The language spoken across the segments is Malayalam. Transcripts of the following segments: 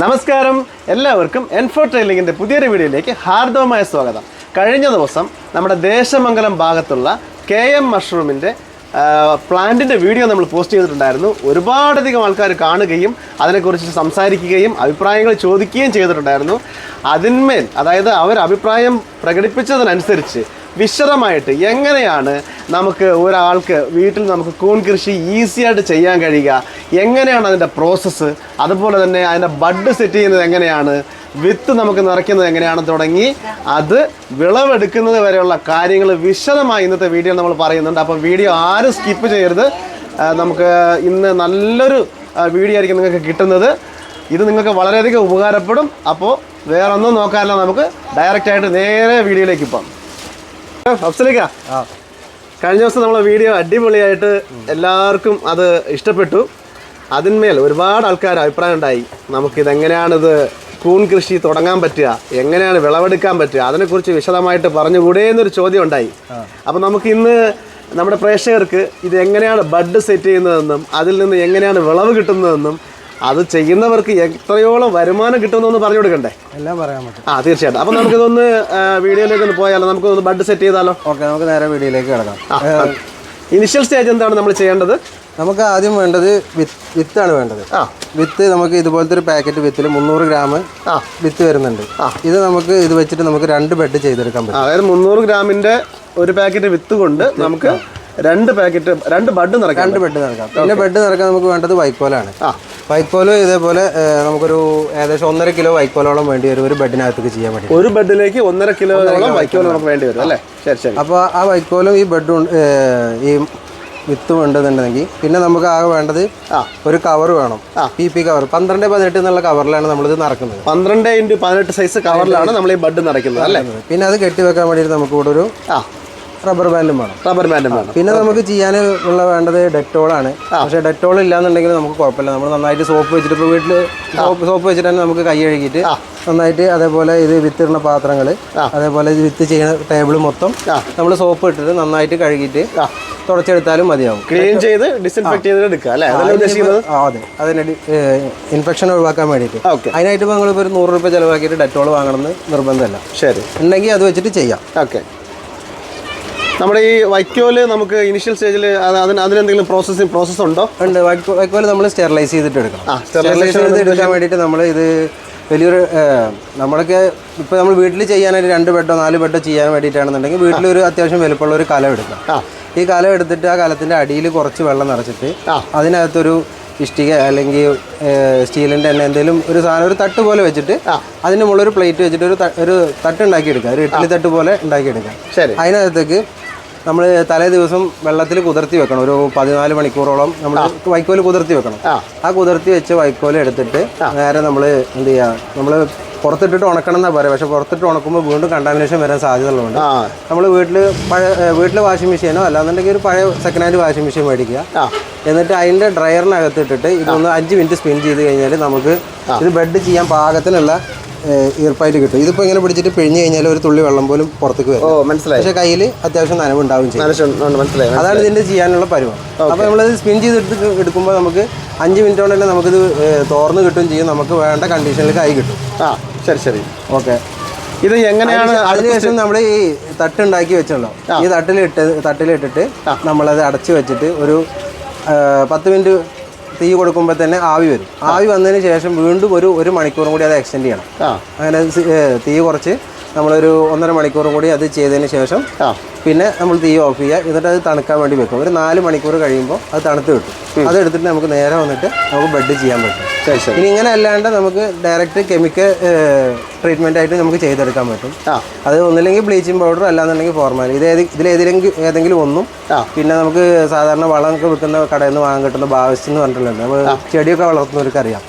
നമസ്കാരം. എല്ലാവർക്കും എൻഫോ ട്രെയിലിങ്ങിന്റെ പുതിയൊരു വീഡിയോയിലേക്ക് ഹാർദവമായ സ്വാഗതം. കഴിഞ്ഞ ദിവസം നമ്മുടെ ദേശമംഗലം ഭാഗത്തുള്ള കെ എം മഷ്റൂമിന്റെ പ്ലാന്റിന്റെ വീഡിയോ നമ്മൾ പോസ്റ്റ് ചെയ്തിട്ടുണ്ടായിരുന്നു. ഒരുപാടധികം ആൾക്കാർ കാണുകയും അതിനെക്കുറിച്ച് സംസാരിക്കുകയും അഭിപ്രായങ്ങൾ ചോദിക്കുകയും ചെയ്തിട്ടുണ്ടായിരുന്നു. അതിന്മേൽ അതായത് അവർ അഭിപ്രായം പ്രകടിപ്പിച്ചതിനനുസരിച്ച് വിശദമായിട്ട് എങ്ങനെയാണ് നമുക്ക് ഒരാൾക്ക് വീട്ടിൽ നമുക്ക് കൂൺ കൃഷി ഈസിയായിട്ട് ചെയ്യാൻ കഴിയുക? എങ്ങനെയാണ് അതിന്റെ പ്രോസസ്സ് അതുപോലെ തന്നെ അതിന്റെ ബഡ് സെറ്റ് ചെയ്യുന്നത് എങ്ങനെയാണ്? വിത്ത് നമുക്ക് നിറയ്ക്കുന്നത് എങ്ങനെയാണ് തുടങ്ങി അത് വിളവെടുക്കുന്നത് വരെയുള്ള കാര്യങ്ങൾ വിശദമായി ഇന്നത്തെ വീഡിയോ നമ്മൾ പറയുന്നുണ്ട്. അപ്പോൾ വീഡിയോ ആരും സ്കിപ്പ് ചെയ്യരുത്. നമുക്ക് ഇന്ന് നല്ലൊരു വീഡിയോ ആയിരിക്കും നിങ്ങൾക്ക് കിട്ടുന്നത്. ഇത് നിങ്ങൾക്ക് വളരെയധികം ഉപകാരപ്പെടും. അപ്പോൾ വേറെ ഒന്നും നോക്കാനല്ല നമുക്ക് ഡയറക്റ്റായിട്ട് നേരെ വീഡിയോയിലേക്ക് പോകാം. അഫ്സലിക്ക കഴിഞ്ഞ ദിവസം നമ്മളെ വീഡിയോ അടിപൊളിയായിട്ട് എല്ലാവർക്കും അത് ഇഷ്ടപ്പെട്ടു. അതിന്മേൽ ഒരുപാട് ആൾക്കാർ അഭിപ്രായം ഉണ്ടായി. നമുക്കിതെങ്ങനെയാണിത് കൂൺ കൃഷി തുടങ്ങാൻ പറ്റുക? എങ്ങനെയാണ് വിളവെടുക്കാൻ പറ്റുക? അതിനെക്കുറിച്ച് വിശദമായിട്ട് പറഞ്ഞുകൂടേ എന്നൊരു ചോദ്യം ഉണ്ടായി. അപ്പം നമുക്ക് ഇന്ന് നമ്മുടെ പ്രേക്ഷകർക്ക് ഇത് എങ്ങനെയാണ് ബഡ് സെറ്റ് ചെയ്യുന്നതെന്നും അതിൽ നിന്ന് എങ്ങനെയാണ് വിളവ് കിട്ടുന്നതെന്നും അത് ചെയ്യുന്നവർക്ക് എത്രയോളം വരുമാനം കിട്ടുമെന്നൊന്ന് പറഞ്ഞു കൊടുക്കണ്ടേ? എല്ലാം പറയാൻ പറ്റും. ആ തീർച്ചയായിട്ടും. അപ്പൊ നമുക്കിതൊന്ന് ആ, വീഡിയോയിലേക്ക് ഒന്ന് പോയാലോ? നമുക്കൊന്ന് ബഡ് സെറ്റ് ചെയ്താലോ? ഓക്കെ നമുക്ക് നേരെ വീഡിയോയിലേക്ക് കിടക്കാം. ഇനിഷ്യൽ സ്റ്റേജ് എന്താണ് നമ്മൾ ചെയ്യേണ്ടത്? നമുക്ക് ആദ്യം വേണ്ടത് വിത്ത് വിത്താണ് വേണ്ടത്. ആ. വിത്ത് നമുക്ക് ഇതുപോലത്തെ ഒരു പാക്കറ്റ് വിത്തിൽ മുന്നൂറ് ഗ്രാം ആ. വിത്ത് വരുന്നുണ്ട്. ഇത് നമുക്ക് ഇത് വെച്ചിട്ട് നമുക്ക് രണ്ട് ബെഡ് ചെയ്തെടുക്കാൻ പറ്റും. അതായത് മുന്നൂറ് ഗ്രാമിന്റെ ഒരു പാക്കറ്റ് വിത്ത് കൊണ്ട് നമുക്ക് രണ്ട് പാക്കറ്റ് രണ്ട് ബഡ് നിറക്കാം രണ്ട് ബെഡ് നിറക്കാം പിന്നെ ബെഡ് നിറക്കാൻ നമുക്ക് വേണ്ടത് വൈക്കോലാണ്. ആ. വൈക്കോൽ ഇതേപോലെ നമുക്കൊരു ഏകദേശം ഒന്നര കിലോ വൈക്കോലോളം വേണ്ടി വരും ഒരു ബെഡിനകത്തേക്ക് ചെയ്യാൻ വേണ്ടി ഒരു ബെഡിലേക്ക് ഒന്നര കിലോയോളം വൈക്കോലോളം വേണ്ടി വരും അല്ലേ? ശരി ശരി. അപ്പോൾ ആ വൈക്കോലും ഈ ബെഡും ഈ വിത്ത് വേണ്ടതുണ്ടെങ്കിൽ പിന്നെ നമുക്ക് ആകെ വേണ്ടത് ആ. ഒരു കവർ വേണം. പി പി കവർ പന്ത്രണ്ട് പതിനെട്ട് എന്നുള്ള കവറിലാണ് നമ്മളിത് നടക്കുന്നത്. പന്ത്രണ്ട് ഇന്റു പതിനെട്ട് സൈസ് കവറിലാണ് നമ്മൾ ഈ ബഡ് നടക്കുന്നത് അല്ലേ? പിന്നെ അത് കെട്ടി വെക്കാൻ വേണ്ടിയിട്ട് നമുക്ക് ഇവിടെ ഒരു ആ. റബ്ബർ ബാൻഡും വേണം. റബ്ബർ ബാൻഡും വേണം. പിന്നെ നമുക്ക് ചെയ്യാൻ ഉള്ള വേണ്ടത് ഡെറ്റോളാണ്. പക്ഷേ ഡെറ്റോൾ ഇല്ലാന്നുണ്ടെങ്കിൽ നമുക്ക് കുഴപ്പമില്ല. നമ്മൾ നന്നായിട്ട് സോപ്പ് വെച്ചിട്ട് ഇപ്പോൾ വീട്ടിൽ സോപ്പ് വെച്ചിട്ട് തന്നെ നമുക്ക് കൈ കഴുകിയിട്ട് നന്നായിട്ട് അതേപോലെ ഇത് വിത്തിടുന്ന പാത്രങ്ങൾ അതേപോലെ ഇത് വിത്ത് ചെയ്യുന്ന ടേബിൾ മൊത്തം നമ്മൾ സോപ്പ് ഇട്ടിട്ട് നന്നായിട്ട് കഴുകിയിട്ട് തുടച്ചെടുത്താലും മതിയാവും. ക്ലീൻ ചെയ്ത് ഡിസിൻഫെക്ട് ചെയ്ത് എടുക്കുക അല്ലേ? അതെ. അതിന് ഇൻഫെക്ഷൻ ഒഴിവാക്കാൻ വേണ്ടിയിട്ട്. ഓക്കെ. അതിനായിട്ട് ഇപ്പോൾ നിങ്ങളിപ്പോൾ ഒരു നൂറ് രൂപ ചിലവാക്കിയിട്ട് ഡെറ്റോൾ വാങ്ങണമെന്ന് നിർബന്ധമല്ല. ശരി. ഉണ്ടെങ്കിൽ അത് വെച്ചിട്ട് ചെയ്യാം. ഓക്കെ. നമ്മുടെ ഈ വൈക്കോൽ നമുക്ക് ഇനിഷ്യൽ സ്റ്റേജിൽ അതിന് അതിനെന്തെങ്കിലും പ്രോസസ്സിംഗ് പ്രോസസ്സ് ഉണ്ടോ? ഉണ്ട്. വൈക്കോ വൈക്കോൽ നമ്മൾ സ്റ്റെറിലൈസ് ചെയ്തിട്ട് എടുക്കണം. ആ സ്റ്റെറിലൈസ് ചെയ്ത് എടുക്കാൻ വേണ്ടിയിട്ട് നമ്മൾ ഇത് വലിയൊരു നമ്മളൊക്കെ ഇപ്പോൾ നമ്മൾ വീട്ടിൽ ചെയ്യാനായിട്ട് രണ്ട് ബെഡോ നാല് ബെഡോ ചെയ്യാൻ വേണ്ടിയിട്ടാണെന്നുണ്ടെങ്കിൽ വീട്ടിലൊരു അത്യാവശ്യം വലുപ്പമുള്ള ഒരു കലം എടുക്കാം. ആ. ഈ കലം എടുത്തിട്ട് ആ കലത്തിന്റെ അടിയിൽ കുറച്ച് വെള്ളം നിറച്ചിട്ട്. അതിനകത്തൊരു ഇഷ്ടിക അല്ലെങ്കിൽ സ്റ്റീലിന്റെ തന്നെ എന്തെങ്കിലും ഒരു സാധനം ഒരു തട്ട് പോലെ വെച്ചിട്ട് അതിന് മുകളിൽ ഒരു പ്ലേറ്റ് വെച്ചിട്ട് ഒരു ഒരു തട്ട് ഉണ്ടാക്കിയെടുക്കുക ഒരു ഇഡ്ഡലി തട്ട് പോലെ ഉണ്ടാക്കിയെടുക്കുക ശരി. അതിനകത്തേക്ക് നമ്മൾ തലേ ദിവസം വെള്ളത്തിൽ കുതിർത്തി വെക്കണം. ഒരു പതിനാല് മണിക്കൂറോളം നമ്മൾ വൈക്കോൽ കുതിർത്തി വെക്കണം. ആ. കുതിർത്തി വെച്ച് വൈക്കോൽ എടുത്തിട്ട് നേരെ നമ്മൾ എന്ത് ചെയ്യുക നമ്മൾ പുറത്തിട്ടിട്ട് ഉണക്കണം എന്നാ പറയാം. പക്ഷെ പുറത്തിട്ട് ഉണക്കുമ്പോൾ വീണ്ടും കണ്ടാമിനേഷൻ വരാൻ സാധ്യതയുള്ളതുകൊണ്ട് ആ. നമ്മൾ വീട്ടിൽ പഴയ വീട്ടിൽ വാഷിംഗ് മെഷീനോ അല്ലാന്നുണ്ടെങ്കിൽ ഒരു പഴയ സെക്കൻഡ് ഹാൻഡ് വാഷിംഗ് മെഷീൻ മേടിക്കുക. എന്നിട്ട് അതിന്റെ ഡ്രയറിനകത്തിട്ടിട്ട് ഇതൊന്ന് അഞ്ച് മിനിറ്റ് സ്പിൻ ചെയ്ത് കഴിഞ്ഞാൽ നമുക്ക് ഇത് ബെഡ് ചെയ്യാൻ പാകത്തിനുള്ള ഈർപ്പായിട്ട് കിട്ടും. ഇതിപ്പോ ഇങ്ങനെ പിടിച്ചിട്ട് പിഴിഞ്ഞ് കഴിഞ്ഞാൽ ഒരു തുള്ളി വെള്ളം പോലും പുറത്തേക്ക് വരും ഓ മനസ്സിലായി. പക്ഷെ കയ്യിൽ അത്യാവശ്യം നനവുണ്ടാവും ചെയ്യും. മനസ്സിലായി അതാണ് ഇതിന്റെ ചെയ്യാനുള്ള പരുവം. അപ്പോൾ നമ്മളത് സ്പിൻ ചെയ്ത് എടുത്ത് എടുക്കുമ്പോൾ നമുക്ക് അഞ്ച് മിനിറ്റ് കൊണ്ട് തന്നെ നമുക്കിത് തോർന്നു കിട്ടും ചെയ്യും. നമുക്ക് വേണ്ട കണ്ടീഷനിൽ കൈ കിട്ടും. ആ ശരി ശരി. ഓക്കെ. ഇത് എങ്ങനെയാണ് അതിനുശേഷം നമ്മൾ ഈ തട്ടുണ്ടാക്കി വെച്ചല്ലോ ഈ തട്ടിലിട്ട് തട്ടിലിട്ടിട്ട് നമ്മളത് അടച്ചു വെച്ചിട്ട് ഒരു പത്ത് മിനിറ്റ് തീ കൊടുക്കുമ്പോൾ തന്നെ ആവി വരും. ആവി വന്നതിന് ശേഷം വീണ്ടും ഒരു ഒരു മണിക്കൂറും കൂടി അത് എക്സ്റ്റെൻഡ് ചെയ്യണം. അങ്ങനെ തീ കുറച്ച് നമ്മളൊരു ഒന്നര മണിക്കൂറും കൂടി അത് ചെയ്തതിന് ശേഷം പിന്നെ നമ്മൾ തീ ഓഫ് ചെയ്യുക. എന്നിട്ട് അത് തണുക്കാൻ വേണ്ടി വെക്കും. ഒരു നാല് മണിക്കൂർ കഴിയുമ്പോൾ അത് തണുത്ത് കിട്ടും. അത് എടുത്തിട്ട് നമുക്ക് നേരെ വന്നിട്ട് നമുക്ക് ബെഡ് ചെയ്യാൻ പറ്റും. ഇനി ഇങ്ങനെ അല്ലാണ്ട് നമുക്ക് ഡയറക്റ്റ് കെമിക്കൽ ട്രീറ്റ്മെന്റ് ആയിട്ട് നമുക്ക് ചെയ്തെടുക്കാൻ പറ്റും. അത് ഒന്നില്ലെങ്കിൽ ബ്ലീച്ചിങ് പൗഡർ അല്ലാന്നുണ്ടെങ്കിൽ ഫോർമാൽ ഇത് ഇതിലേതെങ്കിലും ഏതെങ്കിലും ഒന്നും. പിന്നെ നമുക്ക് സാധാരണ വളമൊക്കെ വിൽക്കുന്ന കടയിൽ നിന്ന് വാങ്ങാൻ കിട്ടുന്ന ബാവസ്റ്റ് എന്ന് പറഞ്ഞിട്ടുണ്ട് നമ്മൾ ചെടിയൊക്കെ വളർത്തുന്നവർക്ക് അറിയാം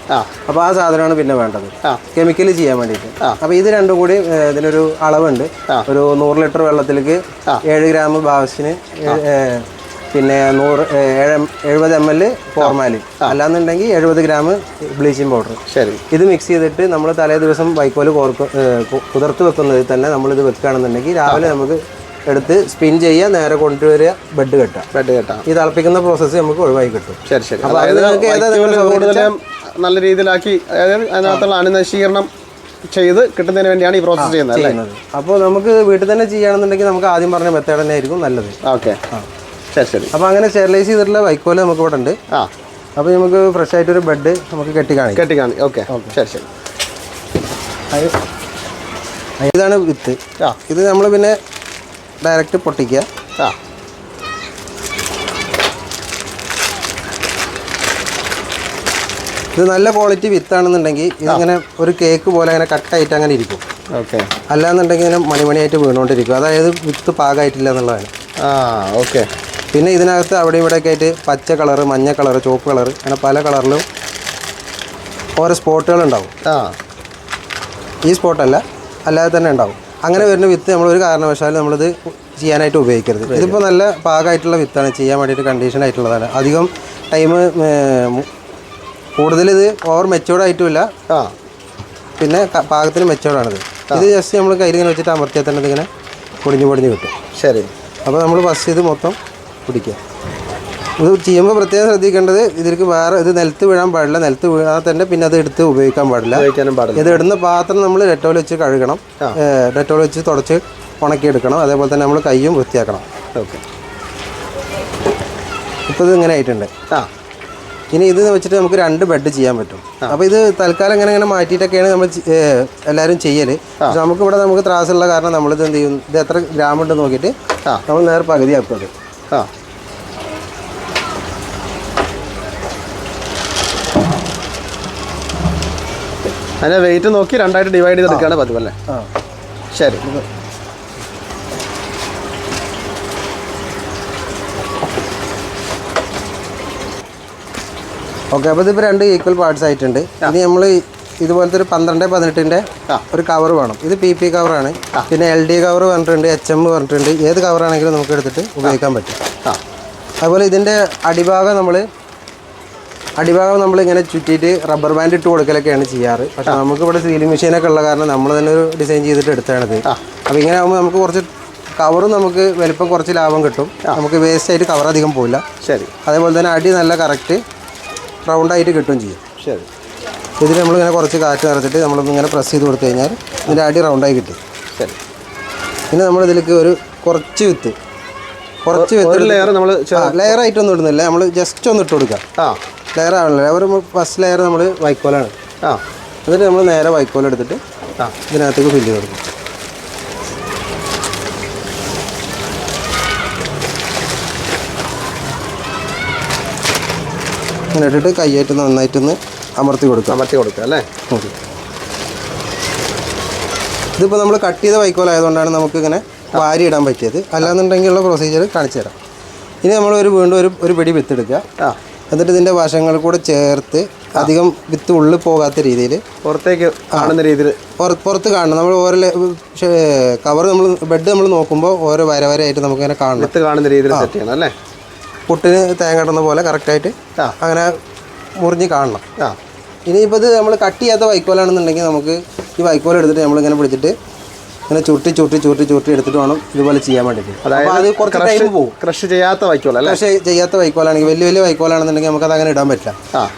അപ്പോൾ ആ സാധനമാണ് പിന്നെ വേണ്ടത്. കെമിക്കൽ ചെയ്യാൻ വേണ്ടിയിട്ട്. അപ്പോൾ ഇത് രണ്ടും കൂടി ഇതിനൊരു അളവുണ്ട്. ഒരു നൂറ് ലിറ്റർ വെള്ളത്തിലേക്ക് ഏഴ് ഗ്രാം ബാവസിന് പിന്നെ നൂറ് ഏഴ് എഴുപത് എം എൽ ഫോർമാലിൻ അല്ലാന്നുണ്ടെങ്കിൽ എഴുപത് ഗ്രാം ബ്ലീച്ചിങ് പൗഡർ. ശരി. ഇത് മിക്സ് ചെയ്തിട്ട് നമ്മൾ തലേ ദിവസം വൈക്കോൽ കോർക്ക് കുതിർത്ത് വെക്കുന്നതിൽ തന്നെ നമ്മളിത് വെക്കുകയാണെന്നുണ്ടെങ്കിൽ രാവിലെ നമുക്ക് എടുത്ത് സ്പിൻ ചെയ്യുക നേരെ കൊണ്ടുവരിക ബെഡ് കെട്ടുക. ബെഡ് കെട്ടുക. ഈ തിളപ്പിക്കുന്ന പ്രോസസ്സ് നമുക്ക് ഒഴിവായി കിട്ടും. ശരി ശരി. അപ്പോൾ അത് നിങ്ങൾക്ക് ഏതാ നിങ്ങൾ നല്ല രീതിയിലാക്കി അതായത് അതിനകത്തുള്ള അണുനശീകരണം ചെയ്ത് കിട്ടുന്നതിന് വേണ്ടിയാണ് ഈ പ്രോസസ്സ് ചെയ്യുന്നത് അല്ലേ? അപ്പോൾ നമുക്ക് വീട്ടിൽ തന്നെ ചെയ്യുകയാണെന്നുണ്ടെങ്കിൽ നമുക്ക് ആദ്യം പറഞ്ഞ മെത്തേഡ് തന്നെ ആയിരിക്കും നല്ലത്. ഓക്കെ. ശരി ശരി. അപ്പോൾ അങ്ങനെ സ്റ്റെറിലൈസ് ചെയ്തിട്ടുള്ള വൈക്കോൽ നമുക്ക് ഇവിടെ ഉണ്ട്. ആ. അപ്പോൾ നമുക്ക് ഫ്രഷ് ആയിട്ട് ഒരു ബെഡ് നമുക്ക് കെട്ടി കാണി കെട്ടി കാണി ഓക്കെ. ശരി ശരി. ഇതാണ് വിത്ത് ആ. ഇത് നമ്മൾ പിന്നെ ഡയറക്റ്റ് പൊട്ടിക്കുക. ആ. ഇത് നല്ല ക്വാളിറ്റി വിത്താണെന്നുണ്ടെങ്കിൽ ഇതിങ്ങനെ ഒരു കേക്ക് പോലെ അങ്ങനെ കട്ടായിട്ട് അങ്ങനെ ഇരിക്കും. ഓക്കെ. അല്ലാന്നുണ്ടെങ്കിൽ ഇങ്ങനെ മണിമണിയായിട്ട് വീണുകൊണ്ടിരിക്കും അതായത് വിത്ത് പാകമായിട്ടില്ല എന്നുള്ളതാണ്. ആ ഓക്കെ. പിന്നെ ഇതിനകത്ത് അവിടെ ഇവിടെയൊക്കെ ആയിട്ട് പച്ച കളർ മഞ്ഞ കളർ ചുവപ്പ് കളർ അങ്ങനെ പല കളറിലും ഓരോ സ്പോട്ടുകൾ ഉണ്ടാവും. ആ. ഈ സ്പോട്ടല്ല അല്ലാതെ തന്നെ ഉണ്ടാവും. അങ്ങനെ വരുന്ന വിത്ത് നമ്മൾ ഒരു കാരണവശാലും നമ്മളിത് ചെയ്യാനായിട്ട് ഉപയോഗിക്കരുത്. ഇതിപ്പോൾ നല്ല പാകമായിട്ടുള്ള വിത്താണ് ചെയ്യാൻ വേണ്ടിയിട്ട് കണ്ടീഷൻ ആയിട്ടുള്ളതാണ്. അധികം ടൈം കൂടുതൽ ഇത് ഓവർ മെച്ചൂർഡ് ആയിട്ടുമില്ല. ആ. പിന്നെ പാകത്തിന് മെച്ചൂർഡാണിത് ഇത് ജസ്റ്റ് നമ്മൾ കയ്യിൽ ഇങ്ങനെ വെച്ചിട്ട് അമർത്തിയാൽ തന്നെ ഇതിങ്ങനെ പൊടിഞ്ഞ് പൊടിഞ്ഞ് കിട്ടും. ശരി. അപ്പോൾ നമ്മൾ ഫസ്റ്റ് ഇത് മൊത്തം പിടിക്കുക. ഇത് ചെയ്യുമ്പോൾ പ്രത്യേകം ശ്രദ്ധിക്കേണ്ടത് ഇതിലേക്ക് വേറെ ഇത് നിലത്ത് വീഴാൻ പാടില്ല. നിലത്ത് വീഴാതെ തന്നെ പിന്നെ അത് എടുത്ത് ഉപയോഗിക്കാൻ പാടില്ല. ഇത് ഇടുന്ന പാത്രം നമ്മൾ ഡെറ്റോൾ വെച്ച് കഴുകണം. ഡെറ്റോൾ വെച്ച് തുടച്ച് ഉണക്കിയെടുക്കണം. അതേപോലെ തന്നെ നമ്മൾ കൈയും വൃത്തിയാക്കണം. ഓക്കെ. ഇപ്പോൾ ഇത് ഇങ്ങനെ ആയിട്ടുണ്ട്. ആ. ഇനി ഇത് വെച്ചിട്ട് നമുക്ക് രണ്ട് ബെഡ് ചെയ്യാൻ പറ്റും. അപ്പോൾ ഇത് തൽക്കാലം ഇങ്ങനെ ഇങ്ങനെ മാറ്റിയിട്ടൊക്കെയാണ് നമ്മൾ എല്ലാവരും ചെയ്യൽ പക്ഷെ നമുക്കിവിടെ നമുക്ക് ത്രാസുള്ള കാരണം നമ്മളിത് എന്ത് ചെയ്യും? ഇത് എത്ര ഗ്രാം ഉണ്ടെന്ന് നോക്കിയിട്ട്. നമ്മൾ നേരെ പകുതിയാക്കും അത്. ആ. അതിന്റെ വെയിറ്റ് നോക്കി രണ്ടായിട്ട് ഡിവൈഡ് ചെയ്തെടുക്കുകയാണ് പതിവല്ലേ ആ. ശരി. ഓക്കെ അപ്പോൾ ഇതിപ്പോൾ രണ്ട് ഈക്വൽ പാർട്സ് ആയിട്ടുണ്ട്. ഇനി നമ്മൾ ഇതുപോലത്തെ ഒരു പന്ത്രണ്ട് പതിനെട്ടിന്റെ ഒരു കവർ വേണം. ഇത് പി പി കവറാണ് പിന്നെ എൽ ഡി കവർ പറഞ്ഞിട്ടുണ്ട് എച്ച് എം പറഞ്ഞിട്ടുണ്ട്. ഏത് കവറാണെങ്കിലും നമുക്ക് എടുത്തിട്ട് ഉപയോഗിക്കാൻ പറ്റും. അതുപോലെ ഇതിന്റെ അടിഭാഗം നമ്മൾ അടിഭാഗം നമ്മൾ ഇങ്ങനെ ചുറ്റിയിട്ട് റബ്ബർ ബാൻഡ് ഇട്ട് കൊടുക്കലൊക്കെയാണ് ചെയ്യാറ്. പക്ഷേ നമുക്ക് ഇവിടെ സീലിംഗ് മെഷീനൊക്കെ ഉള്ള കാരണം നമ്മൾ തന്നെ ഒരു ഡിസൈൻ ചെയ്തിട്ട് എടുത്താണിത് അപ്പോൾ ഇങ്ങനെ ആകുമ്പോൾ നമുക്ക് കുറച്ച് കവറും നമുക്ക് വലിപ്പം കുറച്ച് ലാഭം കിട്ടും. നമുക്ക് വേസ്റ്റ് ആയിട്ട് കവർ അധികം പോവില്ല. ശരി. അതേപോലെ തന്നെ അടി നല്ല കറക്റ്റ് റൗണ്ടായിട്ട് കിട്ടും ചെയ്യും. ശരി. ഇതിൽ നമ്മളിങ്ങനെ കുറച്ച് കാറ്റ് നിറച്ചിട്ട് നമ്മൾ ഇങ്ങനെ പ്രസ് ചെയ്ത് കൊടുത്തു കഴിഞ്ഞാൽ ഇതിന്റെ അടി റൗണ്ടായി കിട്ടും. ശരി. പിന്നെ നമ്മൾ ഇതിലേക്ക് ഒരു കുറച്ച് വിത്ത്. കുറച്ച് വിത്ത് ലെയർ നമ്മൾ ലെയർ ആയിട്ടൊന്നും ഇടുന്നില്ല. നമ്മൾ ജസ്റ്റ് ഒന്ന് ഇട്ട് കൊടുക്കുക. ആ. ലെയർ ആണല്ലോ ലെയർ ഫസ്റ്റ് ലെയർ നമ്മൾ വൈക്കോലാണ്. ആ. എന്നിട്ട് നമ്മൾ നേരെ വൈക്കോലെടുത്തിട്ട് ആ. ഇതിനകത്തേക്ക് ഫില്ല് ചെയ്ത് കൊടുക്കും. ഇട്ടിട്ട് കൈയായിട്ട് നന്നായിട്ടൊന്ന് അമർത്തി കൊടുക്കുക. അമർത്തി കൊടുക്കുക അല്ലേ? ഇതിപ്പോൾ നമ്മൾ കട്ട് ചെയ്ത വൈക്കോലായതുകൊണ്ടാണ് നമുക്ക് ഇങ്ങനെ വാരി ഇടാൻ പറ്റിയത്. അല്ലാന്നുണ്ടെങ്കിലുള്ള പ്രൊസീജിയർ കാണിച്ചു തരാം. ഇനി നമ്മൾ ഒരു വീണ്ടും ഒരു ഒരു പിടി വിത്തെടുക്കുക എന്നിട്ട് ഇതിന്റെ വശങ്ങൾ കൂടെ ചേർത്ത് അധികം വിത്ത് ഉള്ളിൽ പോകാത്ത രീതിയിൽ പുറത്തേക്ക് കാണുന്ന രീതിയിൽ പുറത്ത് കാണണം. നമ്മൾ ഓരോ കവർ നമ്മൾ ബെഡ് നമ്മൾ നോക്കുമ്പോൾ ഓരോ വര വരയായിട്ട് നമുക്കിങ്ങനെ കാണണം. വിത്ത് കാണുന്ന രീതിയിൽ സെറ്റ് ചെയ്യണം അല്ലേ? പുട്ടിന് തേങ്ങ ഇടുന്ന പോലെ കറക്റ്റായിട്ട്. അങ്ങനെ മുറിഞ്ഞ് കാണണം ആ ഇനിയിപ്പോൾ ഇത് നമ്മൾ കട്ട് ചെയ്യാത്ത വൈക്കോലാണെന്നുണ്ടെങ്കിൽ നമുക്ക് ഈ വൈക്കോൽ എടുത്തിട്ട് നമ്മളിങ്ങനെ പിടിച്ചിട്ട് ഇങ്ങനെ ചുരുട്ടി ചുരുട്ടി ചുരുട്ടി ചുരുട്ടി എടുത്തിട്ട് വേണം ഇതുപോലെ ചെയ്യാൻ വേണ്ടിയിട്ട്. അതായത് അത് കുറച്ച് ടൈം പോകും ക്രഷ് ചെയ്യാത്ത അല്ലേ? പക്ഷേ ചെയ്യാത്ത വൈക്കോലാണെങ്കിൽ വലിയ വലിയ വൈക്കോലാണെന്നുണ്ടെങ്കിൽ നമുക്ക് അത് അങ്ങനെ ഇടാൻ പറ്റില്ല.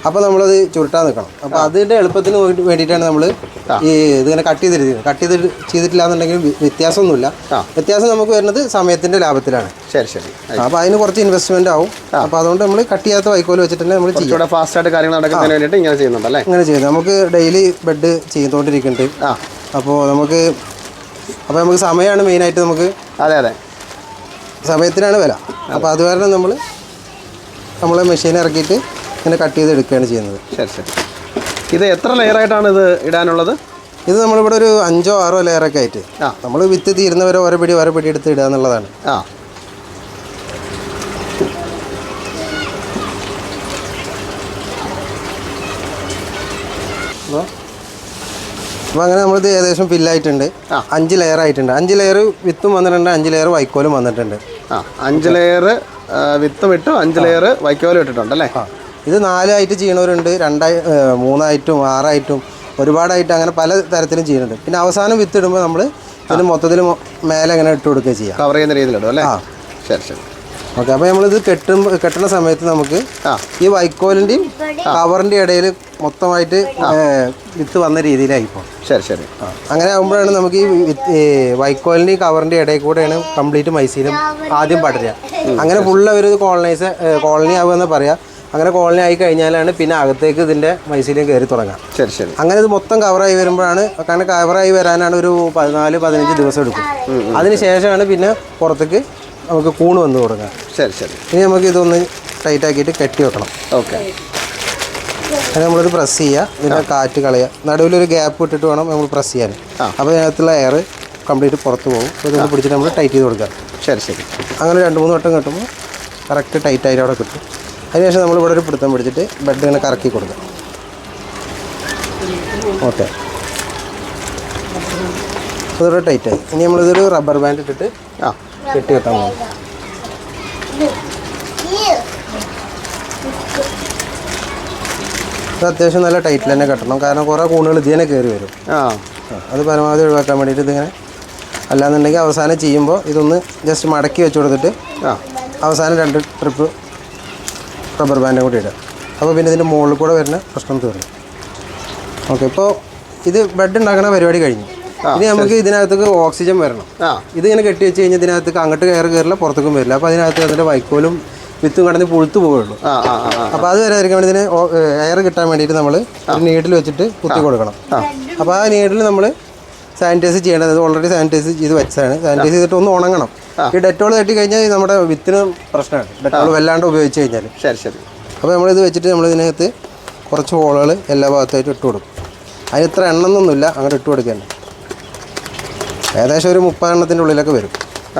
അപ്പോൾ നമ്മളത് ചുരുട്ടാൻ നിൽക്കണം. അപ്പോൾ അതിന്റെ എളുപ്പത്തിന് വേണ്ടി- വേണ്ടിയിട്ടാണ് നമ്മൾ ഈ ഇതിങ്ങനെ കട്ട് ചെയ്തിരിക്കുന്നത്. കട്ട് ചെയ്ത് ചെയ്തിട്ടില്ല എന്നുണ്ടെങ്കിൽ വ്യത്യാസമൊന്നുമില്ല. വ്യത്യാസം നമുക്ക് വരുന്നത് സമയത്തിന്റെ ലാഭത്തിലാണ്. ശരി ശരി. അപ്പോൾ അതിന് കുറച്ച് ഇൻവെസ്റ്റ്മെന്റ് ആവും. അപ്പോൾ അതുകൊണ്ട് നമ്മൾ കട്ട് ചെയ്യാത്ത വൈക്കോൽ വെച്ചിട്ട് തന്നെ നമ്മൾ ചെയ്യും. ഫാസ്റ്റായിട്ട് ഫാസ്റ്റ് ആയിട്ട് കാര്യങ്ങൾ നടക്കുന്നതിന് വേണ്ടിയിട്ട് ഇങ്ങനെ ചെയ്യുന്നുണ്ട് അല്ലേ? ഇങ്ങനെ ചെയ്യുന്നത്. നമുക്ക് ഡെയിലി ബെഡ് ചെയ്തുകൊണ്ടിരിക്കുന്നുണ്ട്. ആ. അപ്പോൾ നമുക്ക് അപ്പോൾ നമുക്ക് സമയമാണ് മെയിനായിട്ട് നമുക്ക് അതെ അതെ. സമയത്തിനാണ് വില. അപ്പോൾ അത് കാരണം നമ്മൾ നമ്മൾ മെഷീൻ ഇറക്കിയിട്ട് ഇങ്ങനെ കട്ട് ചെയ്ത് എടുക്കുകയാണ് ചെയ്യുന്നത്. ശരി ശരി. ഇത് എത്ര ലെയറായിട്ടാണ് ഇത് ഇടാനുള്ളത്? ഇത് നമ്മളിവിടെ ഒരു അഞ്ചോ ആറോ ലെയറൊക്കെ ആയിട്ട്. ആ. നമ്മൾ വിത്ത് തീരുന്നവരെ ഓരോ പിടി ഓരോ പിടി എടുത്ത് ഇടുക എന്നുള്ളതാണ്. ആ. അപ്പോൾ അങ്ങനെ നമ്മളിത് ഏകദേശം ഫില്ലായിട്ടുണ്ട്. അഞ്ച് ലെയർ ആയിട്ടുണ്ട്. അഞ്ച് ലെയർ വിത്തും വന്നിട്ടുണ്ട്. അഞ്ച് ലെയർ വൈക്കോലും വന്നിട്ടുണ്ട്. ആ അഞ്ച് ലെയർ വിത്തും ഇട്ടു അഞ്ച് ലെയർ വൈക്കോലും ഇട്ടിട്ടുണ്ട് അല്ലേ? ഇത് നാലായിട്ട് ചെയ്യണവരുണ്ട്. രണ്ടായി മൂന്നായിട്ടും ആറായിട്ടും ഒരുപാടായിട്ട് അങ്ങനെ പല തരത്തിലും ചെയ്യുന്നുണ്ട് പിന്നെ അവസാനം വിത്തിടുമ്പോൾ നമ്മൾ അതിന് മൊത്തത്തിൽ മേലെ അങ്ങനെ ഇട്ട് കൊടുക്കുകയും ചെയ്യാം. കവർ ചെയ്യുന്ന രീതിയിലിടും അല്ലേ? ആ. ശരി ശരി. ഓക്കെ അപ്പോൾ നമ്മളിത് കെട്ടുമ്പോൾ കെട്ടുന്ന സമയത്ത് നമുക്ക് ഈ വൈക്കോലിന്റെയും കവറിന്റെ ഇടയിൽ മൊത്തമായിട്ട് വിത്ത് വന്ന രീതിയിലായിപ്പോൾ ശരി ശരി. അങ്ങനെ ആകുമ്പോഴാണ് നമുക്ക് ഈ വൈക്കോലിന്റെയും കവറിന്റെ ഇടയിൽ കൂടെയാണ് കംപ്ലീറ്റ് മൈസീനും ആദ്യം പടരുക അങ്ങനെ ഫുള്ള് ഒരു കോളനൈസ് കോളനി ആവുമെന്ന് പറയാം. അങ്ങനെ കോളനി ആയി കഴിഞ്ഞാലാണ് പിന്നെ അകത്തേക്ക് ഇതിന്റെ മൈസീലും കയറി തുടങ്ങാം. ശരി ശരി. അങ്ങനെ ഇത് മൊത്തം കവറായി വരുമ്പോഴാണ് കാരണം കവറായി വരാനാണ് ഒരു പതിനാല് പതിനഞ്ച് ദിവസം എടുക്കും. അതിന് ശേഷമാണ് പിന്നെ പുറത്തേക്ക് നമുക്ക് കൂണ് വന്ന് തുടങ്ങാം ശരി ശരി. ഇനി നമുക്ക് ഇതൊന്ന് ടൈറ്റ് ആക്കിയിട്ട് കെട്ടി വെക്കണം. ഓക്കെ. അത് നമ്മളിത് പ്രസ് ചെയ്യുക ഇതിനെ കാറ്റ് കളയുക നടുവിലൊരു ഗ്യാപ്പ് ഇട്ടിട്ട് വേണം നമ്മൾ പ്രസ് ചെയ്യാൻ. അപ്പോൾ ഇതിനകത്തുള്ള എയർ കംപ്ലീറ്റ് പുറത്ത് പോകും. അപ്പോൾ ഇതൊന്ന് പിടിച്ചിട്ട് നമ്മൾ ടൈറ്റ് ചെയ്ത് കൊടുക്കുക ശരി ശരി. അങ്ങനെ രണ്ട് മൂന്ന് വട്ടം കിട്ടുമ്പോൾ കറക്റ്റ് ടൈറ്റ് ആയിട്ട് അവിടെ കിട്ടും. അതിനുശേഷം നമ്മൾ ഇവിടെ ഒരു പിടുത്തം പിടിച്ചിട്ട് ബെഡ് ഇങ്ങനെ കറക്കി കൊടുക്കുക ഓക്കെ. അതോടെ ടൈറ്റായി ഇനി നമ്മളിതൊരു റബ്ബർ ബാൻഡ് ഇട്ടിട്ട് ആ. കെട്ടി വെക്കാൻ പോകും ഇത് അത്യാവശ്യം നല്ല ടൈറ്റിൽ തന്നെ കെട്ടണം. കാരണം കുറേ കൂണുകൾ ഇതിനെ കയറി വരും. ആ. ആ, അത് പരമാവധി ഒഴിവാക്കാൻ വേണ്ടിയിട്ട് ഇതിങ്ങനെ അല്ലാന്നുണ്ടെങ്കിൽ അവസാനം ചെയ്യുമ്പോൾ ഇതൊന്ന് ജസ്റ്റ് മടക്കി വെച്ച് കൊടുത്തിട്ട് ആ. അവസാനം രണ്ട് ട്രിപ്പ് റബ്ബർ ബാൻഡും കൂടി ഇടുക. അപ്പോൾ പിന്നെ ഇതിന്റെ മുകളിൽ കൂടെ വരുന്ന പ്രശ്നം തീർന്നു. ഓക്കെ ഇപ്പോൾ ഇത് ബെഡ് ഉണ്ടാക്കുന്ന പരിപാടി കഴിഞ്ഞു. ഇനി നമുക്ക് ഇതിനകത്തേക്ക് ഓക്സിജൻ വരണം. ആ. ഇതിങ്ങനെ കെട്ടി വെച്ച് കഴിഞ്ഞാൽ ഇതിനകത്തേക്ക് അങ്ങോട്ട് കയറി കയറില്ല പുറത്തേക്കും വരില്ല. അപ്പോൾ അതിനകത്ത് അതിന്റെ വൈക്കോലും വിത്തും കടന്ന് പുഴുത്തു പോവുള്ളൂ. ആ അപ്പോൾ അത് വരാതിരിക്കാൻ വേണ്ടി ഇതിന് എയർ കിട്ടാൻ വേണ്ടിയിട്ട് നമ്മൾ നീഡിൽ വെച്ചിട്ട് കുത്തി കൊടുക്കണം. അപ്പോൾ ആ നീഡിൽ നമ്മൾ സാനിറ്റൈസ് ചെയ്യേണ്ടത് ഓൾറെഡി സാനിറ്റൈസ് ചെയ്ത് വെച്ചതാണ്. സാനിറ്റൈസ് ചെയ്തിട്ട് ഒന്ന് ഉണങ്ങണം. ഈ ഡെറ്റോൾ തട്ടി കഴിഞ്ഞാൽ നമ്മുടെ വിത്തിന് പ്രശ്നമാണ്. ഡെറ്റോൾ വല്ലാണ്ട് ഉപയോഗിച്ച് കഴിഞ്ഞാൽ ശരി ശരി. അപ്പോൾ നമ്മളിത് വെച്ചിട്ട് നമ്മൾ ഇതിനകത്ത് കുറച്ച് ഹോളുകൾ എല്ലാ ഭാഗത്തായിട്ട് ഇട്ട് കൊടുക്കും. അതിന് ഇത്ര എണ്ണമെന്നൊന്നുമില്ല അങ്ങോട്ട് ഇട്ട് കൊടുക്കേണ്ട. ഏകദേശം ഒരു മുപ്പതെണ്ണത്തിന്റെ ഉള്ളിലൊക്കെ വരും.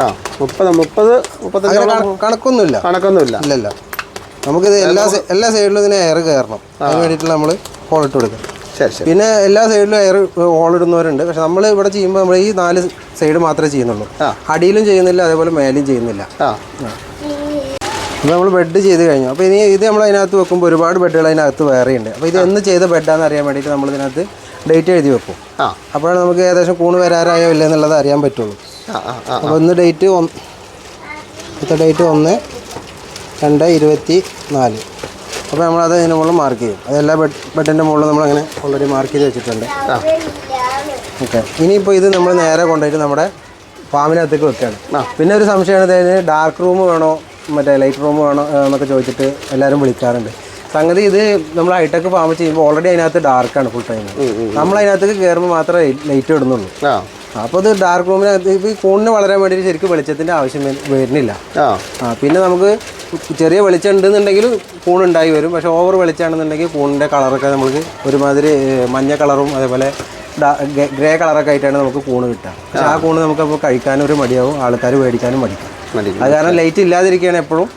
ആ മുപ്പത് മുപ്പത് മുപ്പത്തഞ്ച് കണക്കൊന്നുമില്ല. കണക്കൊന്നുമില്ല. ഇല്ലല്ല. നമുക്കിത് എല്ലാ എല്ലാ സൈഡിലും ഇതിന് എയർ കയറണം. അതിന് വേണ്ടിയിട്ട് നമ്മൾ ഹോൾ ഇട്ട് കൊടുക്കും ശരി ശരി. പിന്നെ എല്ലാ സൈഡിലും എയർ ഹോൾ ഇടുന്നവരുണ്ട്. പക്ഷെ നമ്മൾ ഇവിടെ ചെയ്യുമ്പോൾ നമ്മൾ ഈ നാല് സൈഡ് മാത്രമേ ചെയ്യുന്നുള്ളൂ. അടിയിലും ചെയ്യുന്നില്ല അതേപോലെ മേലും ചെയ്യുന്നില്ല. അപ്പോൾ നമ്മൾ ബെഡ് ചെയ്ത് കഴിഞ്ഞു. അപ്പോൾ ഇനി ഇത് നമ്മൾ അതിനകത്ത് വെക്കുമ്പോൾ ഒരുപാട് ബെഡുകൾ അതിനകത്ത് വേറെയുണ്ട്. അപ്പോൾ ഇത് എന്ന് ചെയ്ത ബെഡാണെന്ന് അറിയാൻ വേണ്ടിയിട്ട് നമ്മൾ ഇതിനകത്ത് ഡേറ്റ് എഴുതി വെക്കും. ആ. അപ്പോഴാണ് നമുക്ക് ഏകദേശം കൂണ് വരാറായോ ഇല്ല എന്നുള്ളത് അറിയാൻ പറ്റുള്ളൂ. അപ്പോൾ ഇന്ന് ഡേറ്റ് ഒന്ന് ഇന്നത്തെ ഡേറ്റ് ഒന്ന് രണ്ട് ഇരുപത്തി നാല്. അപ്പോൾ നമ്മളത് അതിന് മുകളിൽ മാർക്ക് ചെയ്യും. അതെല്ലാ ബെഡ് ബെഡിന്റെ മുകളിൽ നമ്മളങ്ങനെ ഓൾറെഡി മാർക്ക് ചെയ്ത് വെച്ചിട്ടുണ്ട്. ഓക്കെ ഇനിയിപ്പോൾ ഇത് നമ്മൾ നേരെ കൊണ്ടുപോയിട്ട് നമ്മുടെ ഫാമിനകത്തേക്ക് വെക്കുകയാണ്. പിന്നെ ഒരു സംശയമാണ് അതായത് ഡാർക്ക് റൂം വേണോ മറ്റേ ലൈറ്റ് റൂം വേണോ എന്നൊക്കെ ചോദിച്ചിട്ട് എല്ലാവരും വിളിക്കാറുണ്ട്. സംഗതി ഇത് നമ്മൾ ഹൈടെക് ഫാം ചെയ്യുമ്പോൾ ഓൾറെഡി അതിനകത്ത് ഡാർക്ക് ആണ് ഫുൾ ടൈം നമ്മൾ അതിനകത്തേക്ക് കയറുമ്പോൾ മാത്രമേ ലൈറ്റ് ഇടുന്നുള്ളൂ. അപ്പോൾ ഇത് ഡാർക്ക് റൂമിനകത്ത് ഇപ്പോൾ ഈ കൂണിന് വളരാൻ വേണ്ടിയിട്ട് ശരിക്കും വെളിച്ചത്തിന്റെ ആവശ്യം വര- വരുന്നില്ല. ആ. പിന്നെ നമുക്ക് ചെറിയ വെളിച്ചം ഉണ്ടെന്നുണ്ടെങ്കിൽ ഉണ്ടായി വരും. പക്ഷെ ഓവർ വെളിച്ചമാണെന്നുണ്ടെങ്കിൽ ഫോണിന്റെ കളറൊക്കെ നമുക്ക് ഒരുമാതിരി മഞ്ഞ കളറും അതേപോലെ ഗ്രേ കളറൊക്കെ ആയിട്ടാണ് നമുക്ക് കൂണ് കിട്ടുക. പക്ഷേ ആ കൂണ് നമുക്ക് അപ്പോൾ കഴിക്കാനും ഒരു മടിയാവും ആൾക്കാർ മേടിക്കാനും മടിക്കും. അത് കാരണം ലൈറ്റ് ഇല്ലാതിരിക്കുകയാണ് എപ്പോഴും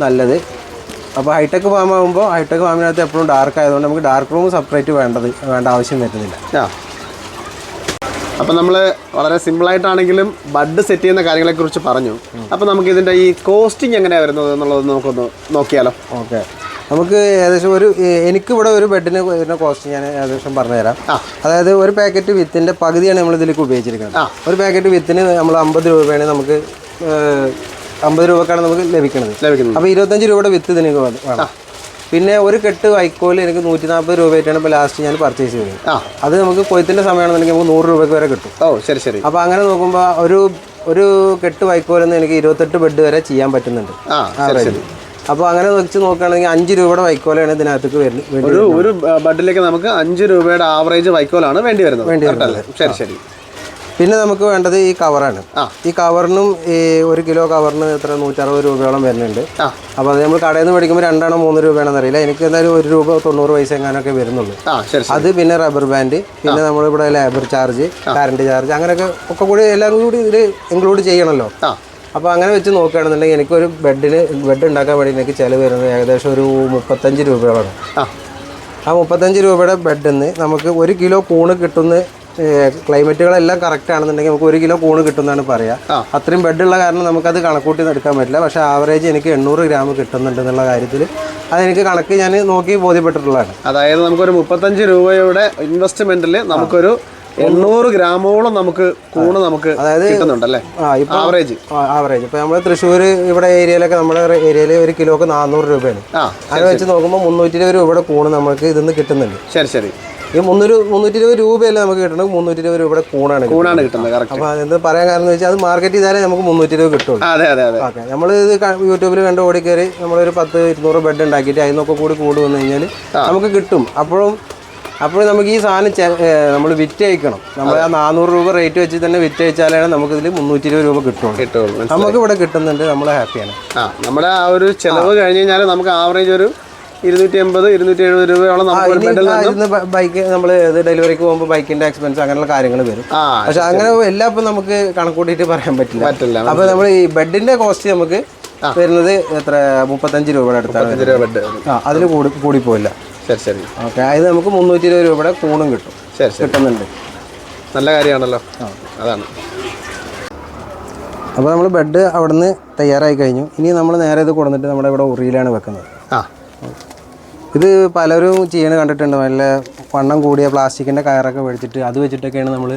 നല്ലത്. അപ്പോൾ ഹൈടെക് ഫാം ആകുമ്പോൾ ഹൈടെക് ഫാമിനകത്ത് എപ്പോഴും ഡാർക്ക് ആയതുകൊണ്ട് നമുക്ക് ഡാർക്ക് റൂം സെപ്പറേറ്റ് വേണ്ടത് വേണ്ട ആവശ്യം വരുന്നില്ല. ആ. അപ്പം നമ്മൾ വളരെ സിമ്പിളായിട്ടാണെങ്കിലും ബഡ് സെറ്റ് ചെയ്യുന്ന കാര്യങ്ങളെക്കുറിച്ച് പറഞ്ഞു. അപ്പം നമുക്ക് ഇതിന്റെ ഈ കോസ്റ്റിംഗ് എങ്ങനെയാണ് വരുന്നത് എന്നുള്ളത് നമുക്കൊന്ന് നോക്കിയാലോ? ഓക്കെ. നമുക്ക് ഏകദേശം ഒരു എനിക്ക് എനിക്കിവിടെ ഒരു ബെഡിന് വരുന്ന കോസ്റ്റ് ഞാൻ ഏകദേശം പറഞ്ഞുതരാം. അതായത് ഒരു പാക്കറ്റ് വിത്തിന്റെ പകുതിയാണ് നമ്മൾ ഇതിലേക്ക് ഉപയോഗിച്ചിരിക്കുന്നത് ഒരു പാക്കറ്റ് വിത്തിന് നമ്മൾ അമ്പത് രൂപയാണ് നമുക്ക് അമ്പത് രൂപക്കാണ് നമുക്ക് ലഭിക്കുന്നത് ലഭിക്കുന്നത്. അപ്പോൾ ഇരുപത്തഞ്ച് രൂപയുടെ വിത്ത് ഇതിന് വേണം. പിന്നെ ഒരു കെട്ട് വൈക്കോൽ എനിക്ക് നൂറ്റി നാൽപ്പത് രൂപയായിട്ടാണ് ഇപ്പോൾ ലാസ്റ്റ് ഞാൻ പർച്ചേസ് ചെയ്തത്. അത് നമുക്ക് കൊയ്ത്തിന്റെ സമയമാണെന്നുണ്ടെങ്കിൽ നമുക്ക് നൂറ് രൂപയ്ക്ക് വരെ കിട്ടും. ഓ ശരി ശരി. അപ്പോൾ അങ്ങനെ നോക്കുമ്പോൾ ഒരു ഒരു കെട്ട് വൈക്കോലെന്ന് എനിക്ക് ഇരുപത്തെട്ട് ബെഡ് വരെ ചെയ്യാൻ പറ്റുന്നുണ്ട്. ആ ശരി അപ്പോൾ അങ്ങനെ വെച്ച് നോക്കുകയാണെങ്കിൽ അഞ്ച് രൂപയുടെ വൈക്കോലാണ് ഇതിനകത്തേക്ക് വരുന്നത്. ഒരു ഒരു ബഡിലേക്ക് നമുക്ക് അഞ്ച് രൂപയുടെ ആവറേജ് വൈക്കോലാണ് വേണ്ടി വരുന്നത്. വേണ്ടി വരുന്നത്. ശരി ശരി. പിന്നെ നമുക്ക് വേണ്ടത് ഈ കവറാണ്. ഈ കവറിനും ഈ ഒരു കിലോ കവറിന് എത്ര? നൂറ്ററുപത് രൂപയോളം വരുന്നുണ്ട്. അപ്പോൾ അത് നമ്മൾ കടയിൽ നിന്ന് മേടിക്കുമ്പോൾ രണ്ടാണോ മൂന്ന് രൂപയാണെന്ന് അറിയില്ല എനിക്ക് എന്തായാലും ഒരു രൂപ തൊണ്ണൂറ് പൈസ എങ്ങാനൊക്കെ വരുന്നുള്ളൂ. അത് പിന്നെ റബ്ബർ ബാൻഡ് പിന്നെ നമ്മളിവിടെ ലേബർ ചാർജ് കറണ്ട് ചാർജ് അങ്ങനെയൊക്കെ ഒക്കെ കൂടി എല്ലാം കൂടി ഇതിൽ ഇൻക്ലൂഡ് ചെയ്യണമല്ലോ അപ്പോൾ അങ്ങനെ വെച്ച് നോക്കുകയാണെന്നുണ്ടെങ്കിൽ എനിക്കൊരു ബെഡിന് ബെഡ് ഉണ്ടാക്കാൻ വേണ്ടി എനിക്ക് ചിലവ് വരുന്നത് ഏകദേശം ഒരു മുപ്പത്തഞ്ച് രൂപയോളാണ്. ആ. മുപ്പത്തഞ്ച് രൂപയുടെ ബെഡിൽ നിന്ന് നമുക്ക് ഒരു കിലോ കൂണ് കിട്ടുന്ന ക്ലൈമറ്റുകളെല്ലാം കറക്റ്റ് ആണെന്നുണ്ടെങ്കിൽ നമുക്ക് ഒരു കിലോ കൂണ് കിട്ടുന്നതാണ് പറയാം. അത്രയും ബെഡ് ഉള്ള കാരണം നമുക്കത് കണക്കൂട്ടി എടുക്കാൻ പറ്റില്ല. പക്ഷേ ആവറേജ് എനിക്ക് എണ്ണൂറ് ഗ്രാം കിട്ടുന്നുണ്ട് എന്നുള്ള കാര്യത്തിൽ. അതെനിക്ക് കണക്ക് ഞാൻ നോക്കി ബോധ്യപ്പെട്ടിട്ടുള്ളതാണ്. അതായത് നമുക്കൊരു മുപ്പത്തഞ്ച് രൂപയുടെ ഇൻവെസ്റ്റ്മെന്റിൽ നമുക്കൊരു എണ്ണൂറ് ഗ്രാമോളം നമുക്ക് കൂണ് നമുക്ക് കിട്ടുന്നുണ്ടല്ലേ? ആവറേജ് ആവറേജ് ഇപ്പൊ നമ്മൾ തൃശ്ശൂർ ഇവിടെ ഏരിയയിലൊക്കെ നമ്മുടെ ഏരിയയിൽ ഒരു കിലോക്ക് നാനൂറ് രൂപയാണ്. അങ്ങനെ വെച്ച് നോക്കുമ്പോൾ മുന്നൂറ്റി ഇരുപത് രൂപയുടെ കൂണ് നമുക്ക് ഇതിന്ന് കിട്ടുന്നുണ്ട്. ശരി ശരി. ഈ മുന്നൂറ് മുന്നൂറ്റി ഇരുപത് രൂപയല്ല നമുക്ക് കിട്ടണം മുന്നൂറ്റി ഇരുപത് രൂപയുടെ കൂണാണ്. കൂണാണ് കിട്ടുന്നത് കറക്റ്റ് അപ്പൊ അതെന്ത് പറയാൻ കാരണം വെച്ചാൽ അത് മാർക്കറ്റ് ചെയ്താലേ നമുക്ക് മുന്നൂറ്റി ഇരുപത് കിട്ടുള്ളൂ. അതെ അതെ അതെ. ഓക്കെ. നമ്മൾ ഇത് യൂട്യൂബിൽ കണ്ട് ഓടി കയറി നമ്മളൊരു പത്ത് ഇരുന്നൂറ് ബെഡ് ഉണ്ടാക്കിയിട്ട് അതിനൊക്കെ കൂടി കൂട് വന്നു കഴിഞ്ഞാൽ നമുക്ക് കിട്ടും. അപ്പോഴും അപ്പോഴും നമുക്ക് ഈ സാധനം നമ്മൾ വിറ്റയക്കണം നമ്മൾ ആ നാനൂറ് രൂപ റേറ്റ് വെച്ച് തന്നെ വിറ്റയച്ചാലാണ് നമുക്ക് ഇതിൽ മുന്നൂറ്റി ഇരുപത് രൂപ കിട്ടുള്ളൂ. കിട്ടുള്ളൂ. നമുക്ക് ഇവിടെ കിട്ടുന്നുണ്ട് നമ്മൾ ഹാപ്പിയാണ് നമ്മുടെ ആ ഒരു ചെലവ് കഴിഞ്ഞ് കഴിഞ്ഞാൽ നമുക്ക് ആവറേജ് ഒരു ഇരുന്നൂറ്റി എൺപത് ഇരുന്നൂറ്റി എഴുപത് രൂപയോളം നമുക്ക് ബൈക്ക് നമ്മൾ ഡെലിവറിക്ക് പോകുമ്പോൾ ബൈക്കിന്റെ എക്സ്പെൻസ് അങ്ങനെയുള്ള കാര്യങ്ങൾ വരും. പക്ഷെ അങ്ങനെ എല്ലാം ഇപ്പം നമുക്ക് കണക്കൂട്ടിയിട്ട് പറയാൻ പറ്റില്ല. പറ്റില്ല അപ്പൊ നമ്മൾ ഈ ബെഡിന്റെ കോസ്റ്റ് നമുക്ക് വരുന്നത് എത്ര? മുപ്പത്തഞ്ച് രൂപയുടെ അടുത്താണ് അതിൽ കൂടി കൂടി പോയില്ല ശരി ശരി. ഓക്കെ അത് നമുക്ക് മുന്നൂറ്റി ഇരുപത് രൂപയുടെ കൂണും കിട്ടും. ശരി കിട്ടുന്നുണ്ട്. നല്ല കാര്യമാണല്ലോ. അതാണ്. അപ്പോൾ നമ്മൾ ബെഡ് അവിടുന്ന് തയ്യാറായി കഴിഞ്ഞു. ഇനി നമ്മൾ നേരെ ഇത് കൊടുത്തിട്ട് നമ്മുടെ ഇവിടെ ഉറിയിലാണ് വെക്കുന്നത്. ആ. ഇത് പലരും ചെയ്യണ കണ്ടിട്ടുണ്ട്. നല്ല വണ്ണം കൂടിയ പ്ലാസ്റ്റിക്കിന്റെ കയറൊക്കെ മേടിച്ചിട്ട് അത് വെച്ചിട്ടൊക്കെയാണ് നമ്മൾ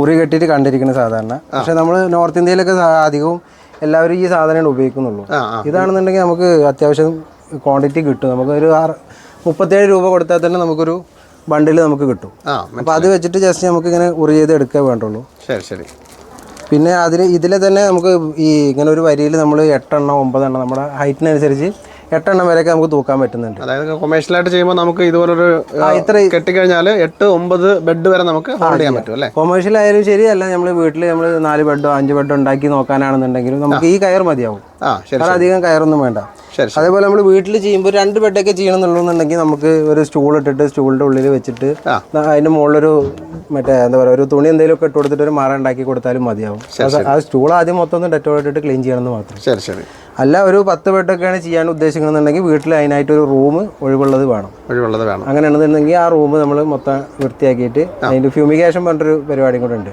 ഉറി കെട്ടിയിട്ട് കണ്ടിരിക്കുന്നത് സാധാരണ. പക്ഷെ നമ്മൾ നോർത്ത് ഇന്ത്യയിലൊക്കെ അധികവും എല്ലാവരും ഈ സാധനമാണ് ഉപയോഗിക്കുന്നുള്ളൂ. ഇതാണെന്നുണ്ടെങ്കിൽ നമുക്ക് അത്യാവശ്യം ക്വാണ്ടിറ്റി കിട്ടും. നമുക്കൊരു ആറ് മുപ്പത്തേഴ് രൂപ കൊടുത്താൽ തന്നെ നമുക്കൊരു ബണ്ടിൽ നമുക്ക് കിട്ടും. അപ്പോൾ അത് വെച്ചിട്ട് ജസ്റ്റ് നമുക്ക് ഇങ്ങനെ ഉറി ചെയ്ത് എടുക്കേ വേണ്ടുള്ളൂ. ശരി ശരി. പിന്നെ അതിൽ ഇതിൽ തന്നെ നമുക്ക് ഈ ഇങ്ങനെ ഒരു വരിയിൽ നമ്മൾ എട്ടെണ്ണം ഒമ്പതെണ്ണം നമ്മുടെ ഹൈറ്റിനനുസരിച്ച് എട്ടെണ്ണം വരെയൊക്കെ നമുക്ക് തൂക്കാൻ പറ്റുന്നുണ്ട്. അതായത് കൊമേഴ്ഷ്യലായിട്ട് ചെയ്യുമ്പോൾ നമുക്ക് ഇതുപോലൊരു ഇത്ര കെട്ടിക്കഴിഞ്ഞാൽ എട്ട് ഒമ്പത് ബെഡ് വരെ നമുക്ക് ഹോൾഡ് ചെയ്യാൻ പറ്റും അല്ലേ? കൊമേഴ്ഷ്യൽ ആയാലും ശരി അല്ല നമ്മൾ വീട്ടിൽ നമ്മൾ നാല് ബെഡോ അഞ്ച് ബെഡോ ഉണ്ടാക്കി നോക്കാനാണെന്നുണ്ടെങ്കിലും നമുക്ക് ഈ കയർ മതിയാവും. ആ ശരി അധികം കയറൊന്നും വേണ്ട. അതേപോലെ നമ്മൾ വീട്ടിൽ ചെയ്യുമ്പോൾ രണ്ട് ബെഡൊക്കെ ചെയ്യണമെന്നുണ്ടെന്നുണ്ടെങ്കിൽ നമുക്ക് ഒരു സ്റ്റൂൾ ഇട്ടിട്ട് സ്റ്റൂളിന്റെ ഉള്ളിൽ വെച്ചിട്ട് അതിന്റെ മുകളിലൊരു മറ്റേ എന്താ പറയുക ഒരു തുണി എന്തെങ്കിലും ഒക്കെ ഇട്ട് കൊടുത്തിട്ട് ഒരു മറ ഉണ്ടാക്കി കൊടുത്താലും മതിയാവും. ആ സ്റ്റൂൾ ആദ്യം മൊത്തം ഒന്ന് ഡെറ്റോൾ ഇട്ടിട്ട് ക്ലീൻ ചെയ്യണമെന്ന് മാത്രം. ശരി ശരി. അല്ല ഒരു പത്ത് ബെഡൊക്കെയാണ് ചെയ്യാൻ ഉദ്ദേശിക്കുന്നുണ്ടെങ്കിൽ വീട്ടിൽ അതിനായിട്ട് ഒരു റൂം ഒഴിവുള്ളത് വേണം. ഒഴിവുള്ളത് വേണം. അങ്ങനെയാണെന്നുണ്ടെങ്കിൽ ആ റൂം നമ്മൾ മൊത്തം വൃത്തിയാക്കിയിട്ട് അതിന്റെ ഫ്യൂമിഗേഷൻ പറഞ്ഞൊരു പരിപാടിയും കൂടെ ഉണ്ട്.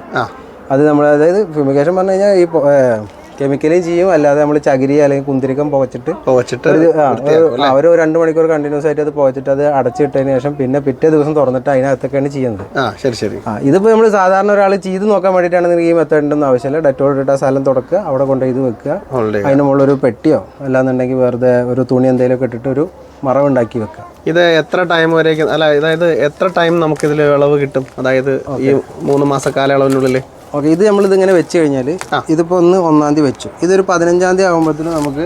അത് നമ്മൾ അതായത് ഫ്യൂമിഗേഷൻ പറഞ്ഞു കഴിഞ്ഞാൽ ഈ കെമിക്കലും ചെയ്യും. അല്ലാതെ നമ്മൾ ചകിരി അല്ലെങ്കിൽ കുന്തിരിക്കം പുകച്ചിട്ട് പുകച്ചിട്ട് അവർ രണ്ട് മണിക്കൂർ കണ്ടിന്യൂസ് ആയിട്ട് അത് പുകച്ചിട്ട് അത് അടച്ചിട്ടതിന് ശേഷം പിന്നെ പിറ്റേ ദിവസം തുറന്നിട്ട് അതിനകത്തൊക്കെയാണ് ചെയ്യുന്നത്. ശരി ശരി. ആ ഇതിപ്പോൾ നമ്മൾ സാധാരണ ഒരാൾ ചെയ്ത് നോക്കാൻ വേണ്ടിയിട്ടാണ് ഈ മെത്തേഡ് ഒന്നും ആവശ്യമില്ല. ഡെറ്റോൾ ഇട്ടിട്ട് ആ സ്ഥലം തുടക്കുക. അവിടെ കൊണ്ട് ഇത് വെക്കുക. അതിന് മുകളിൽ ഒരു പെട്ടിയോ അല്ലാന്നുണ്ടെങ്കിൽ വെറുതെ ഒരു തുണി എന്തെങ്കിലുമൊക്കെ ഇട്ടിട്ട് ഒരു മറവുണ്ടാക്കി വെക്കുക. ഇത് എത്ര ടൈം വരെ അല്ല അതായത് എത്ര ടൈം നമുക്ക് ഇതിൽ വിളവ് കിട്ടും? അതായത് ഈ മൂന്ന് മാസ കാലയളവിനുള്ളിൽ ഓക്കെ ഇത് നമ്മൾ ഇതിങ്ങനെ വെച്ച് കഴിഞ്ഞാൽ ഇതിപ്പോൾ ഒന്ന് ഒന്നാം തീയതി വെച്ചു. ഇതൊരു പതിനഞ്ചാം തീയതി ആകുമ്പോഴത്തേനും നമുക്ക്.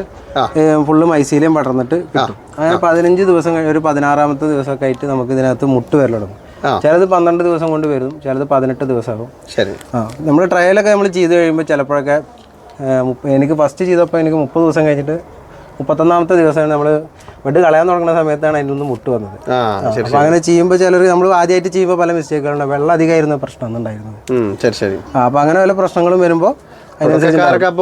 ഫുള്ള് മൈസീലിയം പടർന്നിട്ട് കിട്ടും. അങ്ങനെ പതിനഞ്ച് ദിവസം കഴിഞ്ഞ ഒരു പതിനാറാമത്തെ ദിവസമൊക്കെ ആയിട്ട് നമുക്ക് ഇതിനകത്ത് മുട്ട് ആ. ചിലത് പന്ത്രണ്ട് ദിവസം കൊണ്ട് വരും ചിലത് പതിനെട്ട് ദിവസമാകും. ശരി. ആ നമ്മൾ ട്രയലൊക്കെ നമ്മൾ ചെയ്ത് കഴിയുമ്പോൾ ചിലപ്പോഴൊക്കെ എനിക്ക് ഫസ്റ്റ് ചെയ്തപ്പോൾ എനിക്ക് മുപ്പത് ദിവസം കഴിഞ്ഞിട്ട് മുപ്പത്തൊന്നാമത്തെ ദിവസമാണ് നമ്മൾ വെട്ട് കളയാൻ തുടങ്ങുന്ന സമയത്താണ് അതിൽ നിന്ന് മുട്ട് വന്നത്. ആ അപ്പോൾ അങ്ങനെ ചെയ്യുമ്പോൾ ചിലർ നമ്മൾ ആദ്യമായിട്ട് ചെയ്യുമ്പോൾ പല മിസ്റ്റേക്കുകളുണ്ട് വെള്ളം അധികമായിരുന്ന പ്രശ്നം ഉണ്ടായിരുന്നത് ശരി ശരി. അപ്പോൾ അങ്ങനെ വല്ല പ്രശ്നങ്ങളും വരുമ്പോൾ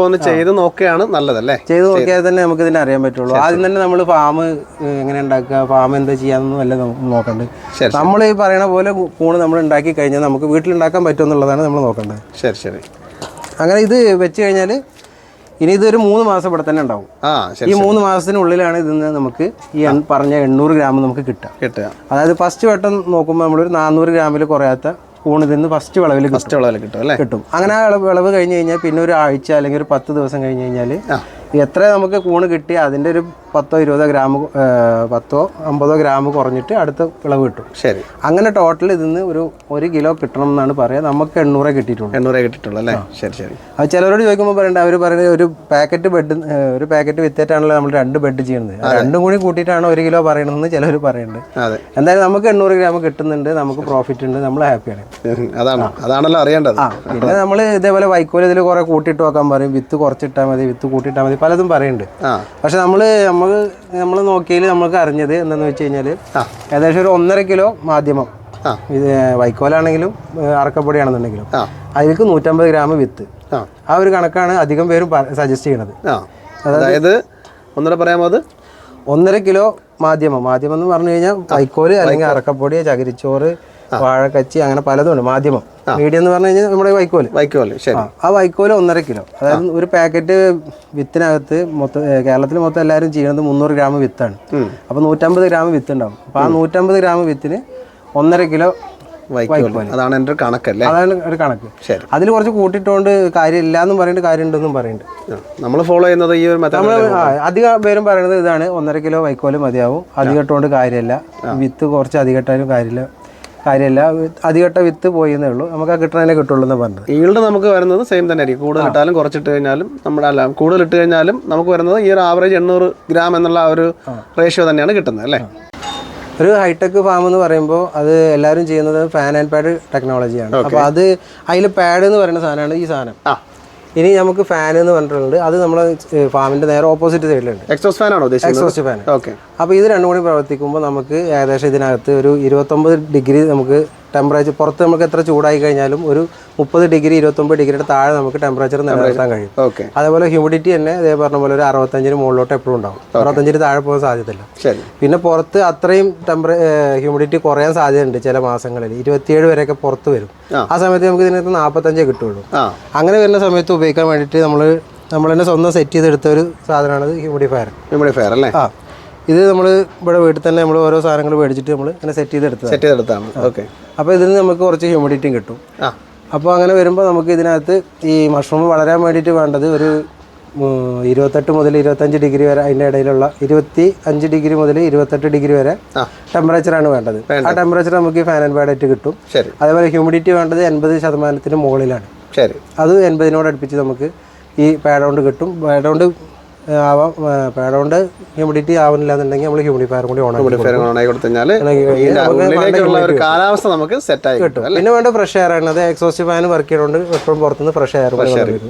ഒന്ന് ചെയ്ത് നോക്കുകയാണ് നല്ലതല്ലേ? ചെയ്ത് നോക്കിയാൽ തന്നെ നമുക്ക് ഇതിനെ അറിയാൻ പറ്റുള്ളൂ. ആദ്യം തന്നെ നമ്മൾ ഫാം എങ്ങനെ ഉണ്ടാക്കുക ഫാം എന്താ ചെയ്യാന്നൊന്നും അല്ല നോക്കണ്ട്. നമ്മൾ ഈ പറയുന്ന പോലെ കൂണ് നമ്മൾ ഉണ്ടാക്കി കഴിഞ്ഞാൽ നമുക്ക് വീട്ടിലുണ്ടാക്കാൻ പറ്റുമെന്നുള്ളതാണ് നമ്മൾ നോക്കേണ്ടത് ശരി ശരി. അങ്ങനെ ഇത് വെച്ച് കഴിഞ്ഞാൽ ഇനി ഇതൊരു മൂന്ന് മാസം ഇവിടെ തന്നെ ഉണ്ടാവും. ഈ മൂന്ന് മാസത്തിനുള്ളിലാണ് ഇതിന് നമുക്ക് ഈ പറഞ്ഞ എണ്ണൂറ് ഗ്രാം നമുക്ക് കിട്ടുക. കിട്ടുക. അതായത് ഫസ്റ്റ് വട്ടം നോക്കുമ്പോൾ നമ്മൾ നമ്മളൊരു നാനൂറ് ഗ്രാമിൽ കുറയാത്ത കൂണ് നിന്ന് ഫസ്റ്റ് വിളവിൽ ഫസ്റ്റ് വിളവിൽ കിട്ടും അല്ലേ? കിട്ടും. അങ്ങനെ ആ വിളവ് വിളവ് കഴിഞ്ഞ് കഴിഞ്ഞാൽ പിന്നെ ഒരു ആഴ്ച അല്ലെങ്കിൽ ഒരു പത്ത് ദിവസം കഴിഞ്ഞ് കഴിഞ്ഞാൽ എത്ര നമുക്ക് കൂണ് കിട്ടി അതിന്റെ ഒരു പത്തോ ഇരുപതോ ഗ്രാം പത്തോ അമ്പതോ ഗ്രാം കുറഞ്ഞിട്ട് അടുത്ത വിളവ് കിട്ടും. ശരി. അങ്ങനെ ടോട്ടൽ ഇതിന്ന് ഒരു ഒരു കിലോ കിട്ടണം എന്നാണ് പറയുക നമുക്ക് എണ്ണൂറേ കിട്ടിയിട്ടുള്ളൂ. എണ്ണൂറേ കിട്ടിയിട്ടുള്ളൂ അല്ലേ? ശരി ശരി. അത് ചിലരോട് ചോദിക്കുമ്പോൾ പറയണ്ട അവർ പറയുന്നത് ഒരു പാക്കറ്റ് ബെഡ് ഒരു പാക്കറ്റ് വിത്തേറ്റാണല്ലോ നമ്മൾ രണ്ട് ബെഡ് ചെയ്യുന്നത്. രണ്ടും കൂടി കൂട്ടിയിട്ടാണ് ഒരു കിലോ പറയണമെന്ന് ചിലർ പറയുന്നുണ്ട് അതെ. എന്തായാലും നമുക്ക് എണ്ണൂറ് ഗ്രാം കിട്ടുന്നുണ്ട് നമുക്ക് പ്രോഫിറ്റ് ഉണ്ട് നമ്മൾ ഹാപ്പിയാണ് അതാണ്. അതാണല്ലോ അറിയേണ്ടത്. ആ. പിന്നെ നമ്മൾ ഇതേപോലെ വൈക്കോൽ ഇതിൽ കുറേ കൂട്ടിയിട്ട് നോക്കാൻ പറയും. വിത്ത് കുറച്ചിട്ടാൽ മതി വിത്ത് കൂട്ടിയിട്ടാൽ മതി പലതും പറയുന്നുണ്ട് പക്ഷെ നമ്മൾ നമ്മൾ നമ്മൾ നോക്കിയതിൽ നമുക്ക് അറിഞ്ഞത് എന്താണെന്ന് വെച്ച് കഴിഞ്ഞാൽ ഏകദേശം ഒരു ഒന്നര കിലോ മാധ്യമം. ഇത് വൈക്കോലാണെങ്കിലും അറക്കപ്പൊടിയാണെന്നുണ്ടെങ്കിലും. അതിലേക്ക് നൂറ്റമ്പത് ഗ്രാം വിത്ത്. ആ. ആ ഒരു കണക്കാണ് അധികം പേരും സജസ്റ്റ് ചെയ്യണത്. അതായത് ഒന്നര പറയാമോ അത്? ഒന്നര കിലോ മാധ്യമം. മാധ്യമം എന്ന് പറഞ്ഞു കഴിഞ്ഞാൽ വൈക്കോൽ അല്ലെങ്കിൽ അറക്കപ്പൊടി ചകിരിച്ചോറ് വാഴക്കച്ചി അങ്ങനെ പലതും ഉണ്ട് മാധ്യമം. മീഡിയം എന്ന് പറഞ്ഞു കഴിഞ്ഞാൽ നമ്മുടെ വൈക്കോൽ. വൈക്കോൽ ശരി. ആ വൈക്കോൽ ഒന്നര കിലോ. അതായത് ഒരു പാക്കറ്റ് വിത്തിനകത്ത് മൊത്തം കേരളത്തിൽ മൊത്തം എല്ലാവരും ചെയ്യുന്നത് മുന്നൂറ് ഗ്രാം വിത്താണ്. അപ്പൊ അപ്പോൾ നൂറ്റമ്പത് ഗ്രാം വിത്ത് ഉണ്ടാവും അപ്പോൾ ആ നൂറ്റമ്പത് ഗ്രാം വിത്തിന് ഒന്നര കിലോ അതാണ് എന്റെ ഒരു കണക്കല്ലേ? അതാണ് ഒരു കണക്ക്. ശരി. അതിൽ കുറച്ച് കൂട്ടിട്ടുകൊണ്ട് കാര്യമില്ല എന്നും പറയുന്നുണ്ട് കാര്യമുണ്ടെന്നും പറയുന്നുണ്ട് നമ്മൾ ഫോളോ ചെയ്യുന്നത് ഈ ഒരു അധികം പേരും പറയുന്നത് ഇതാണ്. ഒന്നര കിലോ വൈക്കോൽ മതിയാവും. അധികം ഇട്ടുകൊണ്ട് കാര്യമില്ല. വിത്ത് കുറച്ച് അധികം ഇട്ടാലും കാര്യമില്ല. കാര്യമില്ല. അധികട്ട വിത്ത് പോയി എന്നേ ഉള്ളൂ. നമുക്ക് ആ കിട്ടണേ കിട്ടുള്ളൂ എന്ന് പറഞ്ഞത്. ഈൾഡ് നമുക്ക് വരുന്നത് സെയിം തന്നെ ആയിരിക്കും കൂടുതൽ ഇട്ടാലും കുറച്ചിട്ട് കഴിഞ്ഞാലും നമ്മുടെ അല്ല കൂടുതൽ ഇട്ട് കഴിഞ്ഞാലും നമുക്ക് വരുന്നത് ഈ ഒരു ആവറേജ് എണ്ണൂറ് ഗ്രാം എന്നുള്ള ആ ഒരു റേഷ്യോ തന്നെയാണ് കിട്ടുന്നത് അല്ലേ? ഒരു ഹൈടെക് ഫാം എന്ന് പറയുമ്പോൾ അത് എല്ലാവരും ചെയ്യുന്നത് ഫാൻ ആൻഡ് പാഡ് ടെക്നോളജിയാണ് അപ്പോൾ അത് അതിൽ പാഡ് എന്ന് പറയുന്ന സാധനമാണ് ഈ സാധനം. ഇനി നമുക്ക് ഫാൻ എന്ന് പറഞ്ഞിട്ടുണ്ട്. അത് നമ്മുടെ ഫാമിന്റെ നേരെ ഓപ്പോസിറ്റ് സൈഡിലുണ്ട് എക്സോസ് ഫാൻ ആണോ എക്സോസ് എക്സോസ്റ്റ് ഫാൻ ഓക്കെ അപ്പോൾ ഇത് രണ്ടും കൂടി പ്രവർത്തിക്കുമ്പോൾ നമുക്ക് ഏകദേശം ഇതിനകത്ത് ഒരു ഇരുപത്തൊമ്പത് ഡിഗ്രി നമുക്ക് ടെമ്പറേച്ചർ പുറത്ത് നമുക്ക് എത്ര ചൂടായി കഴിഞ്ഞാലും ഒരു മുപ്പത് ഡിഗ്രി ഇരുപത്തൊമ്പത് ഡിഗ്രിയുടെ താഴെ നമുക്ക് ടെമ്പറേച്ചർ നിലനിർത്താൻ കഴിയും. ഓക്കെ അതേപോലെ ഹ്യൂമിഡിറ്റി തന്നെ അതേ പറഞ്ഞ പോലെ ഒരു അറുപത്തഞ്ചിന് മുകളിലോട്ട് എപ്പോഴും ഉണ്ടാവും. അറുപത്തഞ്ചിന് താഴെ പോകാൻ സാധ്യതയില്ല. ശരി. പിന്നെ പുറത്ത് അത്രയും ടെമ്പറേ ഹ്യൂമിഡിറ്റി കുറയാൻ സാധ്യതയുണ്ട് ചില മാസങ്ങളിൽ. ഇരുപത്തിയേഴ് വരെയൊക്കെ പുറത്ത് വരും. ആ. സമയത്ത് നമുക്ക് ഇതിനകത്ത് നാൽപ്പത്തഞ്ചേ കിട്ടുള്ളൂ അങ്ങനെ വരുന്ന സമയത്ത് ഉപയോഗിക്കാൻ വേണ്ടിയിട്ട് നമ്മൾ നമ്മൾ തന്നെ സ്വന്തം സെറ്റ് ചെയ്തെടുത്ത ഒരു സാധനമാണ് ഹ്യൂമിഡിഫയർ ഹ്യൂമിഡിഫയർ അല്ലേ? ആ. ഇത് നമ്മൾ ഇവിടെ വീട്ടിൽ തന്നെ നമ്മൾ ഓരോ സാധനങ്ങൾ മേടിച്ചിട്ട് നമ്മൾ ഇങ്ങനെ സെറ്റ് ചെയ്തെടുത്തത് സെറ്റ് ചെയ്തെടുത്താണ് ഓക്കെ അപ്പോൾ ഇതിന് നമുക്ക് കുറച്ച് ഹ്യൂമിഡിറ്റിയും കിട്ടും. അപ്പോൾ അങ്ങനെ വരുമ്പോൾ നമുക്ക് ഇതിനകത്ത് ഈ മഷ്റൂം വളരാൻ വേണ്ടിയിട്ട് വേണ്ടത് ഒരു ഇരുപത്തെട്ട് മുതൽ ഇരുപത്തഞ്ച് ഡിഗ്രി വരെ അതിന്റെ ഇടയിലുള്ള ഇരുപത്തി അഞ്ച് ഡിഗ്രി മുതൽ ഇരുപത്തെട്ട് ഡിഗ്രി വരെ ടെമ്പറേച്ചർ ടെമ്പറേച്ചറാണ് വേണ്ടത്. ആ ടെമ്പറേച്ചർ നമുക്ക് ഈ ഫാൻ ആൻഡ് പാഡായിട്ട് കിട്ടും. അതേപോലെ ഹ്യൂമിഡിറ്റി വേണ്ടത് എൺപത് ശതമാനത്തിന് മുകളിലാണ്. ശരി. അത് എൺപതിനോട് അടുപ്പിച്ച് നമുക്ക് ഈ പാഡൗണ്ട് കൊണ്ട് കിട്ടും. പാഡൗണ്ട് കൊണ്ട് ആവാം പാഡ് ഹ്യൂമിഡിറ്റി ആവുന്നില്ല എന്നുണ്ടെങ്കിൽ നമ്മൾ ഹ്യൂമിഡിഫയർ കൂടി ഓൺ ആക്കി ഫെയർ ഓൺ ആയി കൊടുത്തു കഴിഞ്ഞാൽ ആക്കി ഇതിന്റെ ഉള്ളിലേക്കുള്ള ഒരു കാലാവസ്ഥ നമുക്ക് സെറ്റ് ആയി കിട്ടും പിന്നെ വേണ്ട ഫ്രഷ് എയർ ആണ്. അത് എക്സോസ്റ്റ് ഫാൻ വർക്ക് ചെയ്തുകൊണ്ട് എപ്പോഴും പുറത്തുനിന്ന് ഫ്രഷ് എയർ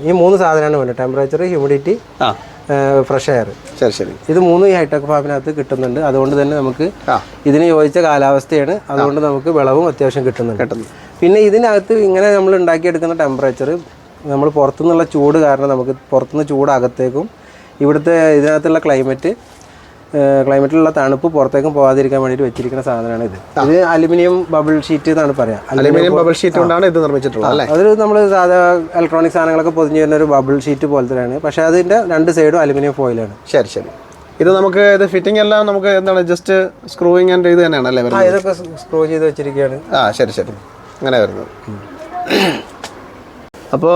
ഈ മൂന്ന് സാധനമാണ് വേണ്ടത്. ടെമ്പറേച്ചർ ഹ്യൂമിഡിറ്റി ഫ്രഷ് എയർ ശരി ശരി. ഇത് മൂന്നും ഈ ഹൈടെക് ഫാമിനകത്ത് കിട്ടുന്നുണ്ട്. അതുകൊണ്ട് തന്നെ നമുക്ക് ഇതിന് യോജിച്ച കാലാവസ്ഥയാണ്. അതുകൊണ്ട് നമുക്ക് വിളവും അത്യാവശ്യം കിട്ടുന്നുണ്ട്. പിന്നെ ഇതിനകത്ത് ഇങ്ങനെ നമ്മൾ ഉണ്ടാക്കിയെടുക്കുന്ന ടെമ്പറേച്ചർ നമ്മൾ പുറത്തുനിന്നുള്ള ചൂട് കാരണം നമുക്ക് പുറത്തുനിന്ന് ചൂട് അകത്തേക്കും ഇവിടുത്തെ ഇതിനകത്തുള്ള ക്ലൈമറ്റ് ക്ലൈമറ്റിലുള്ള തണുപ്പ് പുറത്തേക്കും പോകാതിരിക്കാൻ വേണ്ടി വെച്ചിരിക്കുന്ന സാധനമാണ് ഇത്. ഇത് അലുമിനിയം ബബിൾ ഷീറ്റ് എന്നാണ് പറയാം. അലുമിനിയം ബബിൾ ഷീറ്റ് കൊണ്ടാണ് ഇത് നിർമ്മിച്ചിട്ടുള്ളത് അതൊരു നമ്മൾ സാധാ ഇലക്ട്രോണിക് സാധനങ്ങളൊക്കെ പൊതിഞ്ഞു വരുന്ന ഒരു ബബിൾ ഷീറ്റ് പോലത്തെയാണ് പക്ഷേ അതിന്റെ രണ്ട് സൈഡും അലുമിനിയം ഫോയിലാണ് ശരി ശരി. ഇത് നമുക്ക് ഇത് ഫിറ്റിംഗ് എല്ലാം നമുക്ക് എന്താണ് ജസ്റ്റ് സ്ക്രൂയിങ് ആൻഡ് ഇത് തന്നെയാണ് അല്ലേ വരുന്നത്? ഇതൊക്കെ സ്ക്രൂ ചെയ്ത് വെച്ചിരിക്കുകയാണ്. ആ ശരി ശരി. അങ്ങനെ വരുന്നത്. അപ്പോൾ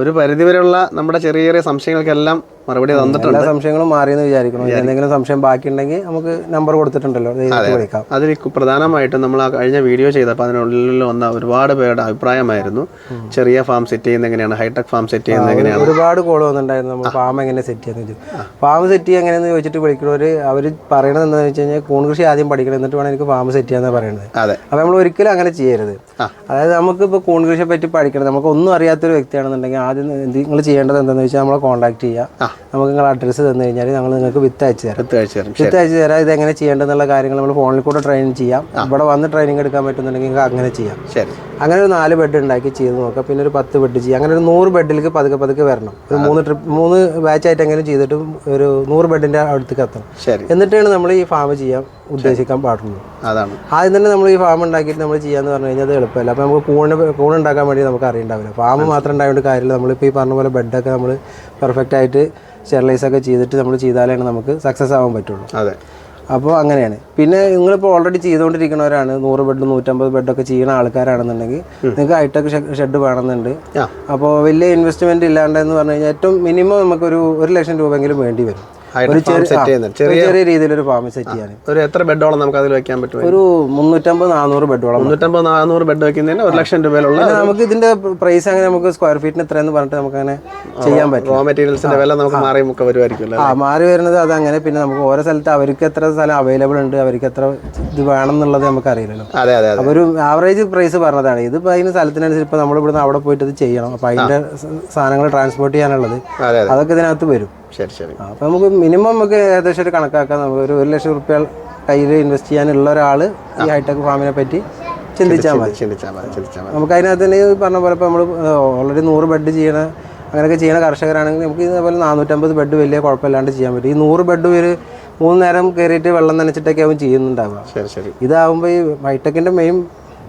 ഒരു പരിധിവരെയുള്ള നമ്മുടെ ചെറിയ ചെറിയ സംശയങ്ങൾക്കെല്ലാം മറുപടി തന്നിട്ടുണ്ട്. എല്ലാ സംശയങ്ങളും മാറിയെന്ന് വിചാരിക്കണം ഇനി എന്തെങ്കിലും സംശയം ബാക്കി ഉണ്ടെങ്കിൽ നമുക്ക് നമ്പർ കൊടുത്തിട്ടുണ്ടല്ലോ. വിളിക്കാം. അതിൽ പ്രധാനമായിട്ടും നമ്മൾ ആ കഴിഞ്ഞ വീഡിയോ ചെയ്തപ്പോൾ അതിനുള്ളിൽ വന്ന ഒരുപാട് പേരുടെ അഭിപ്രായമായിരുന്നു. ചെറിയ ഫാം സെറ്റ് ചെയ്യുന്ന എങ്ങനെയാണ്? ഹൈടെക് ഫാം സെറ്റ് ചെയ്യുന്ന എങ്ങനെയാണ്? ഒരുപാട് കോൾ വന്നിട്ടുണ്ടായിരുന്നു. നമ്മൾ ഫാം എങ്ങനെ സെറ്റ് ചെയ്യുന്നത് ഫാം സെറ്റ് ചെയ്യുക എങ്ങനെയെന്ന് ചോദിച്ചിട്ട് വിളിക്കുന്നവർ അവർ പറയണത് എന്താണെന്ന് വെച്ച് കഴിഞ്ഞാൽ കൂൺ കൃഷി ആദ്യം പഠിക്കണം. എന്നിട്ട് വേണം എനിക്ക് ഫാം സെറ്റ് ചെയ്യാന്നാണ് പറയുന്നത് അതെ. അപ്പോൾ നമ്മൾ ഒരിക്കലും അങ്ങനെ ചെയ്യരുത്. അതായത് നമുക്ക് ഇപ്പോൾ കൂൺ കൃഷിയെ പറ്റി പഠിക്കണം. നമുക്ക് ഒന്നും അറിയാത്തൊരു വ്യക്തിയാണെന്നുണ്ടെങ്കിൽ ആദ്യം നിങ്ങൾ ചെയ്യേണ്ടത് എന്താണെന്ന് വെച്ചാൽ നമ്മളെ കോൺടാക്ട് ചെയ്യുക. നമുക്ക് നിങ്ങൾ അഡ്രസ്സ് തന്നു കഴിഞ്ഞാൽ ഞങ്ങൾ നിങ്ങൾക്ക് വിത്ത് അയച്ചു തരാം. വിത്ത് അയച്ചു തരാം. വിത്ത് അയച്ചു തരാം. ഇത് എങ്ങനെ ചെയ്യേണ്ടതെന്നുള്ള കാര്യങ്ങൾ നമ്മൾ ഫോണിൽ കൂടെ ട്രെയിനിങ് ചെയ്യാം. ഇവിടെ വന്ന് ട്രെയിനിങ് എടുക്കാൻ പറ്റുന്നുണ്ടെങ്കിൽ അങ്ങനെ ചെയ്യാം. ശരി. അങ്ങനെ ഒരു നാല് ബെഡ് ഉണ്ടാക്കി ചെയ്ത് നോക്കാം. പിന്നെ ഒരു പത്ത് ബെഡ് ചെയ്യാം. അങ്ങനെ ഒരു നൂറ് ബെഡിലേക്ക് പതുക്കെ പതുക്കെ വരണം. ഒരു മൂന്ന് ട്രിപ്പ് മൂന്ന് ബാച്ച് ആയിട്ട് എങ്ങനെ ചെയ്തിട്ട് ഒരു നൂറ് ബെഡിന്റെ അടുത്തേക്ക് എത്തണം. ശരി. എന്നിട്ടാണ് നമ്മൾ ഈ ഫാം ചെയ്യാൻ ഉദ്ദേശിക്കാൻ പാടുള്ളൂ. അതാണ്. ആദ്യം തന്നെ നമ്മൾ ഈ ഫാം ഉണ്ടാക്കിയിട്ട് നമ്മൾ ചെയ്യാന്ന് പറഞ്ഞു കഴിഞ്ഞാൽ അത് എളുപ്പമല്ല. അപ്പോൾ നമുക്ക് കൂണ് കൂണ് ഉണ്ടാക്കാൻ വേണ്ടി നമുക്ക് അറിയണ്ടാവില്ല. ഫാം മാത്രം ഉണ്ടായതുകൊണ്ട് കാര്യമില്ല. നമ്മളിപ്പോൾ ഈ പറഞ്ഞ പോലെ ബെഡൊക്കെ നമ്മൾ പെർഫെക്റ്റ് ആയിട്ട് സ്റ്റെറിലൈസ് ഒക്കെ ചെയ്തിട്ട് നമ്മൾ ചെയ്താലാണ് നമുക്ക് സക്സസ് ആവാൻ പറ്റുള്ളൂ. അതെ. അപ്പോൾ അങ്ങനെയാണ്. പിന്നെ നിങ്ങളിപ്പോൾ ഓൾറെഡി ചെയ്തുകൊണ്ടിരിക്കുന്നവരാണ് നൂറ് ബെഡ് നൂറ്റമ്പത് ബെഡൊക്കെ ചെയ്യുന്ന ആൾക്കാരാണെന്നുണ്ടെങ്കിൽ നിങ്ങൾക്ക് ഹൈടെക് ഷെഡ് വേണമെന്നുണ്ട്. അപ്പോൾ വലിയ ഇൻവെസ്റ്റ്മെന്റ് ഇല്ലാണ്ടെന്ന് പറഞ്ഞു കഴിഞ്ഞാൽ ഏറ്റവും മിനിമം നമുക്കൊരു ഒരു ലക്ഷം രൂപയെങ്കിലും വേണ്ടി വരും. ഒരു ചെറിയ രീതിയിൽ ഒരു ഫാം സെറ്റ് ചെയ്യാൻ ഒരു എത്ര ബെഡോളം നമുക്ക് അതിൽ വെക്കാൻ പറ്റും? ഒരു മുന്നൂറ്റമ്പത് നാനൂറ് ബെഡോളം മുന്നൂറ്റമ്പത് നാനൂറ് ബെഡ് വെക്കുന്നതിന് ഒരു ലക്ഷം രൂപയിലുള്ള നമുക്ക് ഇതിന്റെ പ്രൈസ് അങ്ങനെ നമുക്ക് സ്ക്വയർ ഫീറ്റിന് എത്രയെന്ന് പറഞ്ഞിട്ട് നമുക്ക് അങ്ങനെ ചെയ്യാൻ പറ്റും റോ മെറ്റീരിയൽസിന്റെ വില നമുക്ക് മാറി മുക്ക വരുമായിരിക്കും ആ മാറി വരുന്നത് അത് അങ്ങനെ പിന്നെ നമുക്ക് ഓരോ സ്ഥലത്ത് അവർക്ക് എത്ര സ്ഥലം അവൈലബിൾ ഉണ്ട് അവർക്ക് എത്ര ഇത് വേണം എന്നുള്ളത് നമുക്ക് അറിയില്ലല്ലോ. അതെ അതെ അപ്പൊ ഒരു ആവറേജ് പ്രൈസ് പറഞ്ഞതാണ്. ഇത് അതിന് സ്ഥലത്തിനനുസരിച്ച് ഇപ്പൊ നമ്മൾ ഇവിടുന്ന് അവിടെ പോയിട്ട് ഇത് ചെയ്യണം. അപ്പൊ അതിന്റെ സാധനങ്ങൾ ട്രാൻസ്പോർട്ട് ചെയ്യാനുള്ളത് അതെ അതെ. അതൊക്കെ ഇതിനകത്ത് വരും. ശരി ശരി. അപ്പോൾ നമുക്ക് മിനിമം നമുക്ക് ഏകദേശം ഒരു കണക്കാക്കാം. നമുക്ക് ഒരു ഒരു ലക്ഷം റുപ്യ കയ്യിൽ ഇൻവെസ്റ്റ് ചെയ്യാനുള്ള ഒരാൾ ഈ ഹൈടെക് ഫാമിനെ പറ്റി ചിന്തിച്ചാൽ മതി ചിന്തിച്ചാൽ മതി ചിന്തിച്ചാൽ മതി. നമുക്ക് അതിനകത്ത് തന്നെ പറഞ്ഞ പോലെ ഇപ്പോൾ നമ്മൾ ഓൾറെഡി നൂറ് ബെഡ് ചെയ്യണ അങ്ങനെയൊക്കെ ചെയ്യുന്ന കർഷകരാണെങ്കിൽ നമുക്ക് ഇതേപോലെ നാനൂറ്റമ്പത് ബെഡ് വലിയ കുഴപ്പമില്ലാണ്ട് ചെയ്യാൻ പറ്റും. ഈ നൂറ് ബെഡ് ഒരു മൂന്ന് നേരം കയറിയിട്ട് വെള്ളം നനച്ചിട്ടൊക്കെ ആവും ചെയ്യുന്നുണ്ടാവുക. ശരി ശരി. ഇതാവുമ്പോൾ ഈ ഹൈടെക്കിന്റെ മെയിൻ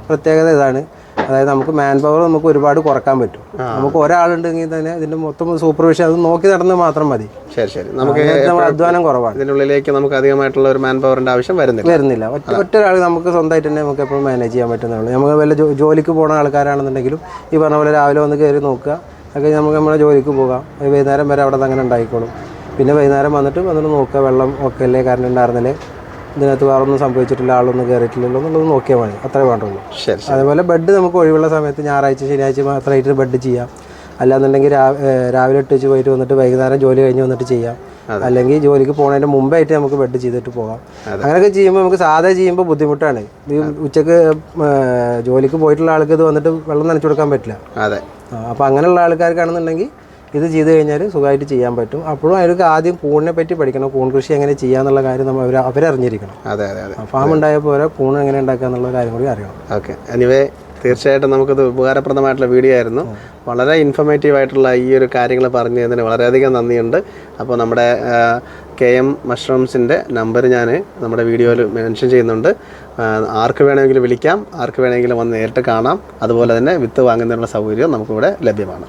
പ്രത്യേകത ഇതാണ്. അതായത് നമുക്ക് മാൻ പവർ നമുക്ക് ഒരുപാട് കുറയ്ക്കാൻ പറ്റും. നമുക്ക് ഒരാളുണ്ടെങ്കിൽ തന്നെ ഇതിന്റെ മൊത്തം സൂപ്പർവിഷൻ അത് നോക്കി നടന്നത് മാത്രം മതി. ശരി ശരി. നമുക്ക് അധ്വാനം കുറവാണ്. ഇതിനുള്ളിലേക്ക് നമുക്ക് അധികമായിട്ടുള്ള ഒരു മാൻ പവറിന്റെ ആവശ്യം വരുന്നില്ല. വരുന്നില്ല. ഒറ്റ ഒറ്റ ഒരാൾ നമുക്ക് സ്വന്തമായിട്ട് തന്നെ നമുക്ക് എപ്പോഴും മാനേജ് ചെയ്യാൻ പറ്റുന്നുള്ളൂ നമുക്ക് വല്ല ജോലിക്ക് പോകുന്ന ആൾക്കാരാണെന്നുണ്ടെങ്കിലും ഈ പറഞ്ഞ പോലെ രാവിലെ വന്ന് കയറി നോക്കുക. ഒക്കെ നമുക്ക് നമ്മുടെ ജോലിക്ക് പോകാം. വൈകുന്നേരം വരെ അവിടെ അങ്ങനെ ഉണ്ടായിക്കോളും. പിന്നെ വൈകുന്നേരം വന്നിട്ട് വന്നിട്ട് നോക്കുക. വെള്ളം ഒക്കെ അല്ലേ കറണ്ട് ഉണ്ടായിരുന്നില്ലേ? ഇതിനകത്ത് വേറെ ഒന്നും സംഭവിച്ചിട്ടില്ല ആളൊന്നും കയറിയിട്ടില്ലല്ലോ എന്നുള്ളത് നോക്കിയാൽ മതി. അത്രേ വേണ്ടുള്ളൂ. അതേപോലെ ബെഡ് നമുക്ക് ഒഴിവുള്ള സമയത്ത് ഞായറാഴ്ച ശനിയാഴ്ച മാത്രമായിട്ട് ബെഡ് ചെയ്യാം. അല്ലാന്നുണ്ടെങ്കിൽ രാവിലെ ഇട്ട് വെച്ച് പോയിട്ട് വന്നിട്ട് വൈകുന്നേരം ജോലി കഴിഞ്ഞ് വന്നിട്ട് ചെയ്യാം. അല്ലെങ്കിൽ ജോലിക്ക് പോകുന്നതിന് മുമ്പായിട്ട് നമുക്ക് ബെഡ് ചെയ്തിട്ട് പോകാം. അങ്ങനെയൊക്കെ ചെയ്യുമ്പോൾ നമുക്ക് സാധാ ചെയ്യുമ്പോൾ ബുദ്ധിമുട്ടാണ്. ഈ ഉച്ചയ്ക്ക് ജോലിക്ക് പോയിട്ടുള്ള ആൾക്ക് ഇത് വന്നിട്ട് വെള്ളം നനച്ചു കൊടുക്കാൻ പറ്റില്ല. അതെ. അപ്പോൾ അങ്ങനെയുള്ള ആൾക്കാർക്കാണെന്നുണ്ടെങ്കിൽ ഇത് ചെയ്ത് കഴിഞ്ഞാൽ സുഖമായിട്ട് ചെയ്യാൻ പറ്റും. അപ്പോഴും അവർക്ക് ആദ്യം കൂണിനെ പറ്റി പഠിക്കണം. കൂൺ കൃഷി എങ്ങനെ ചെയ്യാന്നുള്ള കാര്യം നമ്മൾ അവർ അവരറിഞ്ഞിരിക്കണം. അതെ അതെ അതെ. ഫാം ഉണ്ടായ പോലെ കൂൺ എങ്ങനെ ഉണ്ടാക്കുക എന്നുള്ള കാര്യം കൂടി അറിയണം. ഓക്കെ. എനിവേ തീർച്ചയായിട്ടും നമുക്കിത് ഉപകാരപ്രദമായിട്ടുള്ള വീഡിയോ ആയിരുന്നു. വളരെ ഇൻഫർമേറ്റീവ് ആയിട്ടുള്ള ഈ ഒരു കാര്യങ്ങൾ പറഞ്ഞു തന്നതിന് വളരെയധികം നന്ദിയുണ്ട്. അപ്പോൾ നമ്മുടെ കെ എം മഷ്റൂംസിന്റെ നമ്പർ ഞാൻ നമ്മുടെ വീഡിയോയിൽ മെൻഷൻ ചെയ്യുന്നുണ്ട്. ആർക്ക് വേണമെങ്കിലും വിളിക്കാം. ആർക്ക് വേണമെങ്കിലും വന്ന് നേരിട്ട് കാണാം. അതുപോലെ തന്നെ വിത്ത് വാങ്ങുന്നതിനുള്ള സൗകര്യവും നമുക്കിവിടെ ലഭ്യമാണ്.